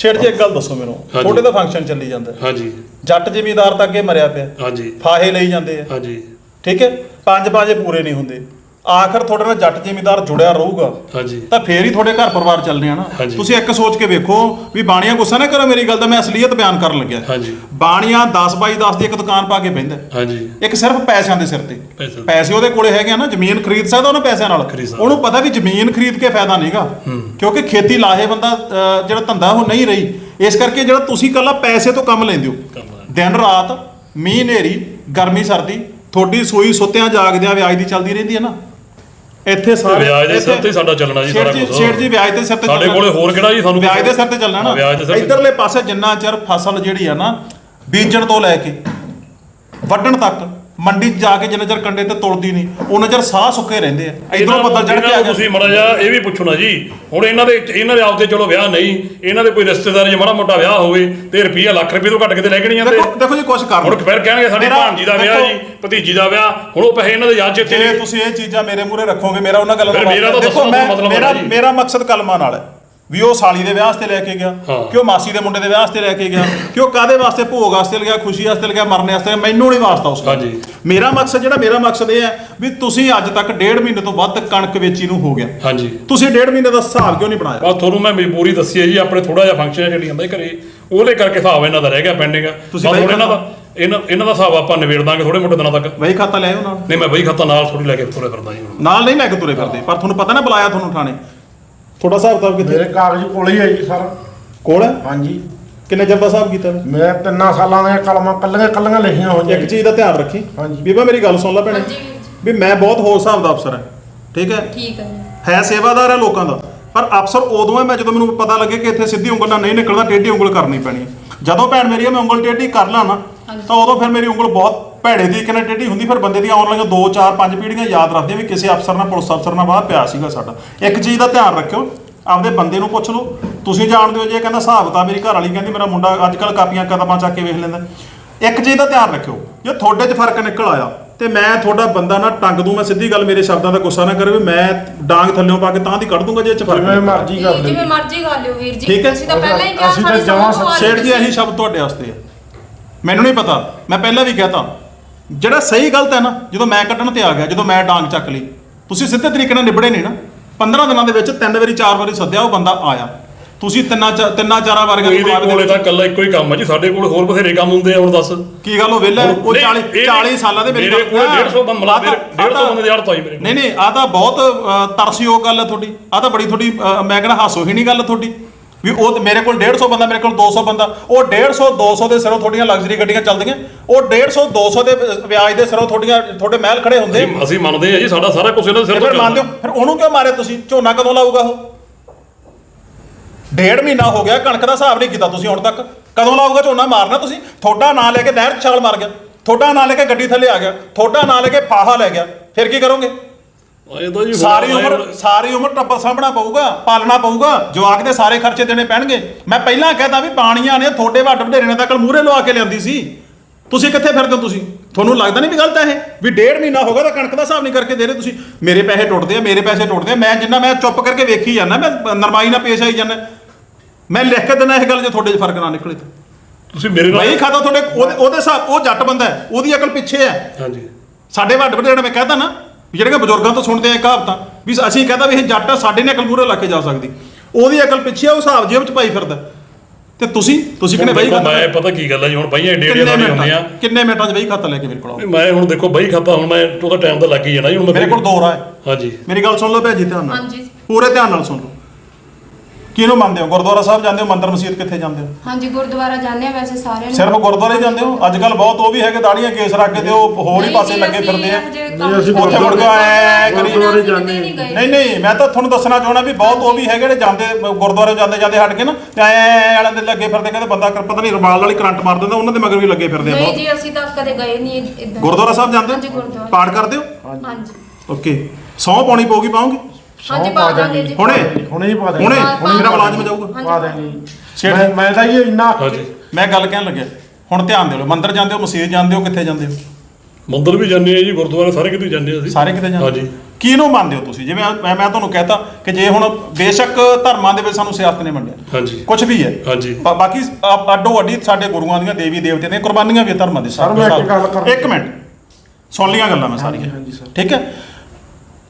ਛੇੜ ਜੀ ਇੱਕ ਗੱਲ ਦੱਸੋ ਮੈਨੂੰ। ਹਾਂਜੀ। ਤੁਹਾਡੇ ਦਾ ਫੰਕਸ਼ਨ ਚੱਲੀ ਜਾਂਦਾ। ਹੈ। ਹਾਂਜੀ। ਜੱਟ ਜ਼ਿਮੀਦਾਰ ਤਾਂ ਅੱਗੇ ਮਰਿਆ ਪਿਆ। ਹਾਂਜੀ। ਫਾਹੇ ਲਈ ਜਾਂਦੇ ਆ। ਹਾਂਜੀ। ਠੀਕ ਹੈ? ਪੰਜ ਪਾਜੇ ਪੂਰੇ ਨਹੀਂ ਹੁੰਦੇ। ਆਖਰ ਤੁਹਾਡੇ ਨਾਲ ਜੱਟ ਜ਼ਿਮੀਦਾਰ ਜੁੜਿਆ ਰਹੂਗਾ। ਹਾਂਜੀ। ਤਾਂ ਫੇਰ ਹੀ ਤੁਹਾਡੇ ਘਰ ਪਰਿਵਾਰ ਚੱਲਣੇ ਆ ਨਾ। ਹਾਂਜੀ। ਤੁਸੀਂ ਇੱਕ ਸੋਚ ਕੇ ਵੇਖੋ ਵੀ ਬਾਣੀਆਂ ਗੁੱਸਾ ਨਾ ਕਰੋ ਮੇਰੀ ਗੱਲ ਦਾ ਮੈਂ ਅਸਲੀਅਤ ਬਿਆਨ ਕਰਨ ਲੱਗਿਆ। ਹਾਂਜੀ। ਬਾਣੀਆਂ 10 ਬਾਈ 10 ਦੀ ਇੱਕ ਦੁਕਾਨ ਪਾ ਕੇ ਬਹਿੰਦਾ। ਹਾਂਜੀ। ਇੱਕ ਸਿਰਫ ਪੈਸਿਆਂ ਦੇ ਸਿਰ ਤੇ। ਪੈਸੇ। ਪੈਸੇ ਉਹਦੇ ਕੋਲੇ ਹੈਗੇ ਆ ਨਾ ਜ਼ਮੀਨ ਖਰੀਦ ਸਕਦਾ ਉਹਨਾਂ ਪੈਸਿਆਂ ਨਾਲ। ਖਰੀਦ ਸਕਦਾ। ਉਹਨੂੰ ਪਤਾ ਵੀ ਜ਼ਮੀਨ ਖਰੀਦ ਕੇ ਫਾਇਦਾ ਨਹੀਂਗਾ ਕਿਉਂਕਿ ਖੇਤੀ ਲਾਹੇ ਬੰਦਾ ਅਹ, ਜਿਹੜਾ ਧੰਦਾ ਉਹ ਨਹੀਂ ਰਹੀ। ਇਸ ਕਰਕੇ ਜਿਹੜਾ ਤੁਸੀਂ ਕੱਲਾ ਪੈਸੇ ਤੋਂ ਕੰਮ ਲੈਂਦੇ ਹੋ। ਕੰਮ ਲੈਂਦੇ। ਦਿਨ ਰਾਤ ਮੀਂਹ ਹਨੇਰੀ ਗਰਮੀ ਸਰਦੀ ਤੁਹਾਡੀ ਸੂਈ ਸੁੱਤਿਆਂ ਜਾਗਦਿਆਂ ਵਿਆਜ ਦੀ ਚੱਲਦੀ ਰਹਿੰਦੀ ਹੈ ਨਾ। ਇੱਥੇ ਸਾਰੇ ਵਿਆਜ ਦੇ ਸਿਰ ਤੇ ਹੀ ਸਾਡਾ ਚੱਲਣਾ ਜੀ ਸਾਰਾ ਕੁਛ। ਸ਼ੇਠ ਜੀ ਵਿਆਜ ਦੇ ਸਿਰ ਤੇ ਸਾਡੇ। ਕੋਲੇ ਹੋਰ ਕਿਹੜਾ ਜੀ ਸਾਨੂੰ ਵਿਆਜ ਦੇ ਸਿਰ ਤੇ ਚੱਲਣਾ ਨਾ ਸਿਰ ਇਧਰਲੇ ਪਾਸੇ ਜਿੰਨਾ ਚਿਰ ਫਸਲ ਜਿਹੜੀ ਆ ਨਾ ਬੀਜਣ ਤੋਂ ਲੈ ਕੇ ਵੱਢਣ ਤੱਕ ਮੰਡੀ 'ਚ ਜਾ ਕੇ ਜਿੰਨਾ ਚਿਰ ਕੰਡੇ ਤੇ ਤੁਲਦੀ ਨਹੀਂ ਉਹਨਾਂ ਚਿਰ ਸਾਹ ਸੁੱਕੇ ਰਹਿੰਦੇ ਆ। ਇਧਰੋਂ ਬੱਦਲ ਚੜ ਕੇ ਆ ਗਿਆ ਤੁਸੀਂ ਮੜਾ ਜਾ ਇਹ ਵੀ ਪੁੱਛੋ ਨਾ ਜੀ ਹੁਣ ਇਹਨਾਂ ਦੇ ਇਹਨਾਂ ਦੇ ਆਪਦੇ ਚਲੋ ਵਿਆਹ ਨਹੀਂ ਇਹਨਾਂ ਦੇ ਕੋਈ ਰਿਸ਼ਤੇਦਾਰ ਜੇ ਮਾੜਾ ਮੋਟਾ ਵਿਆਹ ਹੋਵੇ ਤੇ ਰੁਪਈਆ ਲੱਖ ਰੁਪਏ ਤੋਂ ਘੱਟ ਕਿਤੇ ਲੈ ਕੇ ਨਹੀਂ ਜਾਂਦੇ। ਦੇਖੋ ਦੇਖੋ ਜੀ ਕੁਝ ਕਰ ਹੁਣ ਫਿਰ ਕਹਿਣਗੇ ਸਾਡੀ ਭਾਣਜੀ ਦਾ ਵਿਆਹ ਜੀ ਭਤੀਜੀ ਦਾ ਵਿਆਹ ਹੁਣ ਉਹ ਪੈਸੇ ਇਹਨਾਂ ਦੇ ਯਾਦ ਚੇਤੇ ਜੇ ਤੁਸੀਂ ਇਹ ਚੀਜ਼ਾਂ ਮੇਰੇ ਮੂਹਰੇ ਰੱਖੋਗੇ ਮੇਰਾ ਉਹਨਾਂ ਗੱਲਾਂ ਤੋਂ ਮੇਰਾ ਤਾਂ ਦਾ ਮਤਲਬ ਮੇਰਾ ਜੀ। ਮੇਰਾ ਮਕਸਦ ਕਲਮਾਂ ਨਾਲ ਹੈ। ਵੀ ਉਹ ਸਾਲੀ ਦੇ ਵਿਆਹ ਵਾਸਤੇ ਲੈ ਕੇ ਗਿਆ ਹਾਂ। ਕਿ ਉਹ ਮਾਸੀ ਦੇ ਮੁੰਡੇ ਦੇ ਵਿਆਹ ਵਾਸਤੇ ਲੈ ਕੇ ਗਿਆ ਕਿ ਉਹ ਕਾਦੇ ਵਾਸਤੇ ਭੋਗ ਵਾਸਤੇ ਲਿਆ ਖੁਸ਼ੀ ਵਾਸਤੇ ਲਿਆ ਮਰਨੇ ਵਾਸਤੇ ਮੈਨੂੰ ਨਹੀਂ ਵਾਸਤਾ ਉਸ ਦਾ। ਹਾਂਜੀ। ਮੇਰਾ ਮਕਸਦ ਜਿਹੜਾ ਮੇਰਾ ਮਕਸਦ ਇਹ ਹੈ ਵੀ ਤੁਸੀਂ ਅੱਜ ਤੱਕ ਡੇਢ ਮਹੀਨੇ ਤੋਂ ਵੱਧ ਕਣਕ ਵੇਚੀ ਨੂੰ ਹੋ ਗਿਆ। ਹਾਂਜੀ। ਤੁਸੀਂ ਡੇਢ ਮਹੀਨੇ ਦਾ ਹਿਸਾਬ ਕਿਉਂ ਨਹੀਂ ਬਣਾਇਆ? ਬਸ ਤੁਹਾਨੂੰ ਮੈਂ ਮਜਬੂਰੀ ਦੱਸੀ ਹੈ ਜੀ ਆਪਣੇ ਥੋੜਾ ਜਿਹਾ ਫੰਕਸ਼ਨ ਚੱਲੀ ਜਾਂਦਾ ਸੀ ਘਰੇ ਉਹਦੇ ਕਰਕੇ ਹਿਸਾਬ ਇਹਨਾਂ ਦਾ ਰਹਿ ਗਿਆ ਪੈਂਡਿੰਗ ਬਸ ਤੁਸੀਂ ਹੁਣ ਇਹਨਾਂ ਦਾ ਇਹਨਾਂ ਇਹਨਾਂ ਦਾ ਹਿਸਾਬ ਆਪਾਂ ਨਿਬੇੜ ਦਾਂਗੇ ਥੋੜੇ ਮੋਟੇ ਦਿਨਾਂ ਤੱਕ। ਵਹੀ ਖਾਤਾ ਲੈ ਆਓ ਨਾਲ। ਨਹੀਂ ਮੈਂ ਬਈ ਖਾਤਾ ਨਾਲ ਥੋੜੀ ਲੈ ਕੇ ਤੁਰੇ ਫਿਰਦਾ ਜੀ ਹੁਣ। ਨਾਲ ਨਹੀਂ ਲੈ ਕੇ ਤੁਰੇ ਫਿਰਦੇ ਪਰ ਤੁਹਾਨੂੰ ਪਤਾ ਨਾ ਬੁਲਾਇਆ ਤੁਹਾਨੂੰ ਥਾਣੇ। ਤੁਹਾਡਾ ਹਿਸਾਬ ਕਿਤਾਬ ਮੇਰੇ ਕਿੱਥੇ ਕਾਗਜ਼ ਕੋਲੇ ਹੀ ਹੈ ਜੀ ਸਰ ਕੋਲ ਹੈ ਹਾਂਜੀ ਕਿੰਨੇ ਚਿਰ ਦਾ ਹਿਸਾਬ ਕੀਤਾ ਵਾ? ਮੈਂ ਤਿੰਨਾਂ ਸਾਲਾਂ ਦੀਆਂ ਕਲਮਾਂ ਕੱਲੀਆਂ ਕੱਲੀਆਂ ਲਿਖੀਆਂ ਹੋਈਆਂ ਇੱਕ ਚੀਜ਼ ਦਾ ਧਿਆਨ ਰੱਖੀ ਹਾਂਜੀ। ਬੀਬਾ ਮੇਰੀ ਗੱਲ ਸੁਣ ਲੈ ਭੈਣੇ ਹਾਂਜੀ ਵੀਰ ਜੀ। ਵੀ ਮੈਂ ਬਹੁਤ ਹੋਰ ਹਿਸਾਬ ਦਾ ਅਫਸਰ ਹਾਂ ਠੀਕ ਹੈ ਠੀਕ ਹੈ। ਹੈ ਸੇਵਾਦਾਰ ਹੈ ਲੋਕਾਂ ਦਾ ਪਰ ਅਫਸਰ ਉਦੋਂ ਹੈ ਮੈਂ ਜਦੋਂ ਮੈਨੂੰ ਪਤਾ ਲੱਗੇ ਕਿ ਇੱਥੇ ਸਿੱਧੀ ਉਂਗਲ ਨਾਲ ਨਹੀਂ ਨਿਕਲਦਾ ਟੇਢੀ ਉਂਗਲ ਕਰਨੀ ਪੈਣੀ ਹੈ ਜਦੋਂ ਭੈਣ ਮੇਰੀ ਹੈ, ਮੈਂ ਉਂਗਲ ਟੇਢੀ ਕਰ ਲਾਂ ਨਾ। ਤਾਂ ਉਦੋਂ ਫਿਰ ਮੇਰੀ ਉਂਗਲ ਬਹੁਤ ਭੈੜੇ ਦੀ ਕਿਨੇ ਟੇਢੀ ਹੁੰਦੀ ਫਿਰ ਬੰਦੇ ਦੀਆਂ ਆਉਣ ਵਾਲੀਆਂ 2 4 5 ਪੀੜ੍ਹੀਆਂ ਯਾਦ ਰੱਖਦੀਆਂ ਵੀ ਕਿਸੇ ਅਫਸਰ ਨਾਲ ਪੁਲਿਸ ਅਫਸਰ ਨਾਲ ਬਾਹਰ ਪਿਆ ਸੀਗਾ ਸਾਡਾ। ਇੱਕ ਚੀਜ਼ ਦਾ ਧਿਆਨ ਰੱਖਿਓ ਆਪਦੇ ਬੰਦੇ ਨੂੰ ਪੁੱਛ ਲਓ। ਤੁਸੀਂ ਜਾਣਦੇ ਹੋ ਜੇ ਇਹ ਕਹਿੰਦਾ ਹਿਸਾਬ ਤਾਂ ਮੇਰੀ ਘਰ ਵਾਲੀ ਕਹਿੰਦੀ ਮੇਰਾ ਮੁੰਡਾ ਅੱਜ ਕੱਲ ਕਾਪੀਆਂ ਕਦਮਾਂ ਚੱਕ ਕੇ ਵੇਖ ਲੈਂਦਾ। ਇੱਕ ਚੀਜ਼ ਦਾ ਧਿਆਨ ਰੱਖਿਓ ਜੇ ਤੁਹਾਡੇ 'ਚ ਫ਼ਰਕ ਨਿਕਲ ਆਇਆ ਤੇ ਮੈਂ ਤੁਹਾਡਾ ਬੰਦਾ ਨਾ ਟੰਗ ਦੂੰ ਮੈਂ ਸਿੱਧੀ ਗੱਲ ਮੇਰੇ ਸ਼ਬਦਾਂ ਦਾ ਗੁੱਸਾ ਨਾ ਕਰੇ ਵੀ ਮੈਂ ਡਾਂਗ ਥੱਲੇੋਂ ਪਾ ਕੇ ਤਾਂ ਦੀ ਕੱਢ ਦੂੰਗਾ ਜੇ ਇਹ 'ਚ ਫ਼ਰਕ ਜਿਵੇਂ ਮਰਜ਼ੀ ਕਰ ਲਈ ਜਿਵੇਂ ਮਰਜ਼ੀ ਕਰ ਲਿਓ ਵੀਰ ਜੀ। ਠੀਕ ਹੈ। ਅਸੀਂ ਤਾਂ ਪਹਿਲਾਂ ਹੀ ਕਿਹਾ ਅਸੀਂ ਤਾਂ ਜਮਾਂ ਸ਼ੇਠ ਜੀ ਇਹੀ ਸ਼ਬਦ ਤੁਹਾਡੇ ਵਾਸਤੇ ਹੈ ਮੈਨੂੰ ਨਹੀਂ ਪਤਾ ਮੈਂ ਪਹਿਲਾਂ ਵੀ ਕਹਤਾ। ਜਿਹੜਾ ਸਹੀ ਗਲਤ ਹੈ ਨਾ ਜਦੋਂ ਮੈਂ ਕੱਢਣ ਤੇ ਆ ਗਿਆ ਜਦੋਂ ਮੈਂ ਡਾਂਗ ਚੱਕ ਲਈ ਤੁਸੀਂ ਸਿੱਧੇ ਤਰੀਕੇ ਨਾਲ ਨਿਬੜੇ ਨਹੀਂ ਨਾ। 15 ਦਿਨਾਂ ਦੇ ਵਿੱਚ ਤਿੰਨ ਵਾਰੀ ਚਾਰ ਵਾਰੀ ਸੱਦਿਆ ਉਹ ਬੰਦਾ ਆਇਆ। ਤੁਸੀਂ ਤਿੰਨਾਂ ਤਿੰਨਾਂ ਚਾਰਾਂ ਵਾਰੀਆਂ ਇਹਦੇ ਜਵਾਬ ਦੇ ਕੋਲੇ ਤਾਂ ਇਕੱਲਾ ਇੱਕੋ ਹੀ ਕੰਮ ਹੈ ਜੀ ਸਾਡੇ ਕੋਲ ਹੋਰ ਬਥੇਰੇ ਕੰਮ ਹੁੰਦੇ ਆ ਹੁਣ ਦੱਸ। ਕੀ ਗੱਲ ਉਹ ਵਿਹਲਾ? ਉਹ ਨਹੀਂ, 40 ਇਹ- 40 ਸਾਲਾਂ ਦੇ ਮੇਰੀ ਮੇਰੇ ਕੋਲ 150 ਬੰਦ ਮਲਾ ਆਹ ਤਾਂ- 150 ਬੰਦੇ ਅੜਤ ਆਈ ਮੇਰੇ ਕੋਲ ਨਹੀਂ ਨਹੀਂ ਆ ਤਾਂ ਬਹੁਤ ਤਰਸਯੋਗ ਗੱਲ ਹੈ ਤੁਹਾਡੀ। ਆ ਤਾਂ ਬੜੀ ਤੁਹਾਡੀ ਮੈਂ ਕਹਿੰਦਾ ਹਾਸੋ ਹੀ ਨਹੀਂ ਗੱਲ ਤੁਹਾਡੀ। ਵੀ ਉਹ ਤੇ ਮੇਰੇ ਕੋਲ 150 ਬੰਦਾ ਮੇਰੇ ਕੋਲ 200 ਬੰਦਾ ਉਹ 150 200 ਦੇ ਸਿਰੋਂ ਤੁਹਾਡੀਆਂ ਲਗਜ਼ਰੀ ਗੱਡੀਆਂ ਚੱਲਦੀਆਂ ਉਹ 150 200 ਦੇ ਵਿਆਜ ਦੇ ਸਿਰੋਂ ਤੁਹਾਡੀਆਂ ਤੁਹਾਡੇ ਮਹਿਲ ਖੜੇ ਹੁੰਦੇ। ਅਸੀਂ- ਅਸੀਂ ਮੰਨਦੇ ਆ ਜੀ ਸਾਡਾ ਸਾਰਾ ਕੁਝ ਇਹਨਾਂ ਦੇ ਸਿਰ ਫਿਰ ਤੋਂ ਮੰਨਦੇ ਹੋ ਫਿਰ ਉਹਨੂੰ ਕਿਉਂ ਮਾਰੇ ਤੁਸੀਂ? ਝੋਨਾ ਕਦੋਂ ਲਾਊਗਾ ਉਹ? ਡੇਢ ਮਹੀਨਾ ਹੋ ਗਿਆ ਕਣਕ ਦਾ ਹਿਸਾਬ ਨਹੀਂ ਕੀਤਾ ਤੁਸੀਂ ਹੁਣ ਤੱਕ। ਕਦੋਂ ਲਾਊਗਾ ਝੋਨਾ? ਮਾਰਨਾ ਤੁਸੀਂ। ਤੁਹਾਡਾ ਨਾਂ ਲੈ ਕੇ ਨਹਿਰ 'ਚ ਛਾਲ ਮਾਰ ਗਿਆ। ਤੁਹਾਡਾ ਨਾਂ ਲੈ ਕੇ ਗੱਡੀ ਥੱਲੇ ਆ ਗਿਆ। ਤੁਹਾਡਾ ਨਾਂ ਲੈ ਕੇ ਫਾਹਾ ਲੈ ਗਿਆ। ਫਿਰ ਕੀ ਕਰੋਗੇ? ਇਹ ਤਾਂ ਜੀ ਸਾਰੀ ਉਮਰ ਸਾਰੀ ਉਮਰ ਟੱਬਰ ਸਾਂਭਣਾ ਪਊਗਾ ਪਾਲਣਾ ਪਊਗਾ ਜਵਾਕ ਦੇ ਸਾਰੇ ਖਰਚੇ ਦੇਣੇ ਪੈਣਗੇ। ਮੈਂ ਪਹਿਲਾਂ ਕਹਿਤਾ ਵੀ ਪਾਣੀਆਂ ਨੇ ਤੁਹਾਡੇ ਵੱਡ ਵਡੇਰੇ ਨੇ ਤਾਂ ਕੱਲ ਮੂਹਰੇ ਲਵਾ ਕੇ ਲਿਆਂਦੀ ਸੀ। ਤੁਸੀਂ ਕਿੱਥੇ ਫਿਰਦੇ ਹੋ ਤੁਸੀਂ? ਤੁਹਾਨੂੰ ਲੱਗਦਾ ਨਹੀਂ ਵੀ ਗਲਤ ਹੈ ਇਹ? ਵੀ ਡੇਢ ਮਹੀਨਾ ਹੋ ਗਿਆ ਤਾਂ ਕਣਕ ਦਾ ਹਿਸਾਬ ਨਹੀਂ ਕਰਕੇ ਦੇ ਰਹੇ ਤੁਸੀਂ। ਮੇਰੇ ਪੈਸੇ ਟੁੱਟਦੇ ਆ ਮੇਰੇ ਪੈਸੇ ਟੁੱਟਦੇ ਆ। ਮੈਂ ਜਿੰਨਾ ਮੈਂ ਚੁੱਪ ਕਰਕੇ ਵੇਖੀ ਜਾਂਦਾ ਮੈਂ ਨਰਮਾਈ ਨਾਲ ਪੇਸ਼ ਆਈ ਜਾਂਦਾ। ਮੈਂ ਲਿਖ ਕੇ ਦਿੰਦਾ ਇਹ ਗੱਲ ਜੇ ਤੁਹਾਡੇ 'ਚ ਫ਼ਰਕ ਨਾ ਨਿਕਲੇ ਤਾਂ। ਤੁਸੀਂ ਮੇਰੇ ਨਾਲ ਬਈ ਖਾਤਾ ਤੁਹਾਡੇ ਉਹਦੇ ਉਹਦੇ ਹਿਸਾਬ ਉਹ ਜੱਟ ਬੰਦਾ ਹੈ ਉਹਦੀ ਅਕਲ ਪਿੱਛੇ ਹੈ। ਹਾਂਜੀ। ਸਾਡੇ ਵੱਡ ਵਡੇਰੇ ਮੈਂ ਕਹਤਾ ਨਾ ਵੀ ਜਿਹੜੀਆਂ ਬਜ਼ੁਰਗਾਂ ਤੋਂ ਸੁਣਦੇ ਆ ਇਹ ਕਹਾਵਤਾਂ ਵੀ ਅਸੀਂ ਕਹਤਾ ਵੀ ਇਹ ਜੱਟ ਆ, ਸਾਡੇ ਨੇ ਅਕਲ ਮੂਹਰੇ ਲਾ ਕੇ ਜਾ ਸਕਦੀ। ਉਹਦੀ ਅਕਲ ਪਿੱਛੇ ਆ, ਉਹ ਹਿਸਾਬ ਜੇਬ ਚ ਪਾਈ ਫਿਰਦਾ। ਤੇ ਤੁਸੀਂ ਤੁਸੀਂ ਕਿਹਨੇ ਬਈ ਦੇਖੋ, ਖਾਤਾ ਮੈਂ ਪਤਾ ਕੀ ਗੱਲ ਹੈ ਜੀ ਹੁਣ ਬਈਆਂ ਏਡੇ ਏਡੇ ਕਿੰਨੇ ਵਾਲੀ ਹੁੰਦੀਆਂ ਮਿੰਟਾਂ ਕਿੰਨੇ ਮਿੰਟਾਂ ਚ ਬਈ ਖਾਤਾ ਲੈ ਕੇ ਮੇਰੇ ਕੋਲ ਆਓ? ਮੈਂ ਹੁਣ ਦੇਖੋ ਬਈ ਖਾਤਾ ਹੁਣ ਮੈਂ ਉਹਦਾ ਟਾਈਮ ਤਾਂ ਲੱਗ ਹੀ ਜਾਣਾ ਜੀ ਹੁਣ ਮੈਂ ਮੇਰੇ ਕੋਲ ਦੋ ਰਾਹ ਹੈ ਹਾਂਜੀ। ਮੇਰੀ ਗੱਲ ਸੁਣ ਲਓ ਭੈਣ ਜੀ ਧਿਆਨ ਨਾਲ। ਹਾਂਜੀ। ਪੂਰੇ ਧਿਆਨ ਨਾਲ ਸੁਣ ਲਓ। ਕਿਹਨੂੰ ਮੰਨਦੇ ਹੋ? ਗੁਰਦੁਆਰਾ ਸਾਹਿਬ ਜਾਂਦੇ ਹੋ ਮੰਦਰ ਮਸਜਿਦ ਕਿੱਥੇ ਜਾਂਦੇ ਹੋ? ਹਾਂਜੀ ਗੁਰਦੁਆਰਾ ਜਾਂਦੇ ਆ ਵੈਸੇ ਸਾਰਿਆਂ ਨੂੰ। ਸਿਰਫ ਗੁਰਦੁਆਰੇ ਹੀ ਜਾਂਦੇ ਹੋ? ਅੱਜ ਕੱਲ ਬਹੁਤ ਉਹ ਵੀ ਹੈਗੇ ਦਾੜੀਆਂ ਕੇਸ ਰੱਖ ਕੇ ਤੇ ਉਹ ਹੋਰ ਹੀ ਪਾਸੇ ਲੱਗੇ ਫਿਰਦੇ ਆ। ਨਹੀਂ, ਅਸੀਂ ਉੱਥੇ ਮੁੜ ਕੇ ਆਏ ਕਰੀ- ਗੁਰਦੁਆਰੇ ਜਾਂਦੇ ਨਹੀਂ ਗਏ। ਨਹੀਂ ਨਹੀਂ ਮੈਂ ਤਾਂ ਤੁਹਾਨੂੰ ਦੱਸਣਾ ਚਾਹਣਾ ਵੀ ਬਹੁਤ ਉਹ ਵੀ ਹੈਗੇ ਨੇ ਜਾਂਦੇ ਗੁਰਦੁਆਰੇ ਜਾਂਦੇ ਜਾਂਦੇ ਹਟ ਕੇ ਨਾ ਤੇ ਐ ਵਾਲਿਆਂ ਦੇ ਲੱਗੇ ਫਿਰਦੇ ਕਹਿੰਦੇ ਬੰਦਾ ਕਰ- ਪਤਾ ਨਹੀਂ ਰਮਾਲ ਵਾਲੀ ਕਰੰਟ ਮਾਰ ਦਿੰਦਾ ਉਹਨਾਂ ਦੇ ਮਗਰ ਵੀ ਲੱਗੇ ਫਿਰਦੇ ਆ ਨਹੀਂ ਬਹੁਤ। ਜੀ ਅਸੀਂ ਤਾਂ ਕਦੇ ਗਏ ਨਹੀਂ ਇਦਾਂ ਗੁਰਦੁਆਰਾ ਸਾਹਿਬ ਜਾਂਦੇ ਹਾਂਜੀ ਹੋ ਗੁਰਦੁਆਰਾ। ਪਾਠ ਕਰਦੇ ਹੋ? ਹਾਂਜੀ। ਓਕੇ। ਸੌ ਪਾਉਣੀ ਪਊਗੀ ਪਾਉਂਗੇ? ਹਾਂਜੀ ਪਾ ਦਾਂਗੇ ਜੀ। ਹੁਣੇ? ਹੁਣੇ ਹੀ ਪਾ ਦੇ ਹੁਣੇ? ਪਾ- ਮੇਰਾ ਮੁਲਾਜ਼ਮ ਜਾਊਗਾ? ਪਾ ਦੇਂਗੇ ਜੀ। ਛੇੜ। ਮੈਂ ਮੈਂ ਤਾਂ ਇਹ ਇੰਨਾ ਹਾਂਜੀ ਮੈਂ ਗੱਲ ਕਹਿਣ ਲੱਗਿਆ। ਹੁਣ ਧਿਆਨ ਦਿਓ ਮੰਦਿਰ ਜਾਂਦੇ ਹੋ ਮਸਜਿਦ ਜਾਂਦੇ ਹੋ ਕਿੱਥੇ ਜਾਂਦੇ ਹੋ? ਮੰਦਰ ਵੀ ਜਾਂਦੇ ਆ ਜੀ ਗੁਰਦੁਆਰੇ ਸਾਰੇ ਕਿਤੇ ਜਾਂਦੇ ਆ ਅਸੀਂ। ਸਾਰੇ ਕਿਤੇ ਜਾਂਦੇ ਹਾਂਜੀ ਕਿਹਨੂੰ ਮੰਨਦੇ ਹੋ ਤੁਸੀਂ? ਜਿਵੇਂ ਮੈਂ ਮੈਂ ਤੁਹਾਨੂੰ ਕਹਤਾ ਕਿ ਜੇ ਹੁਣ ਬੇਸ਼ੱਕ ਧਰਮਾਂ ਦੇ ਵਿੱਚ ਸਾਨੂੰ ਸਿਆਸਤ ਨੇ ਵੰਡਿਆ ਹਾਂਜੀ ਕੁਝ ਵੀ ਹੈ। ਹਾਂਜੀ ਬਾ- ਬਾਕੀ ਆ- ਅੱਡੋ ਅੱਡੀ ਸਾਡੇ ਗੁਰੂਆਂ ਦੀਆਂ ਦੇਵੀ ਦੇਵਤਿਆਂ ਦੀਆਂ ਕੁਰਬਾਨੀਆਂ ਵੀ ਹੈ ਧਰਮਾਂ ਦੇ ਸਰ, ਮੈਂ ਇੱਕ ਗੱਲ ਕਰਨੀ- ਇੱਕ ਮਿੰਟ। ਸੁਣ ਲੀਆਂ ਗੱਲਾਂ ਮੈਂ ਸਾਰੀਆਂ। ਹਾਂਜੀ ਸਰ। ਠੀਕ ਹੈ?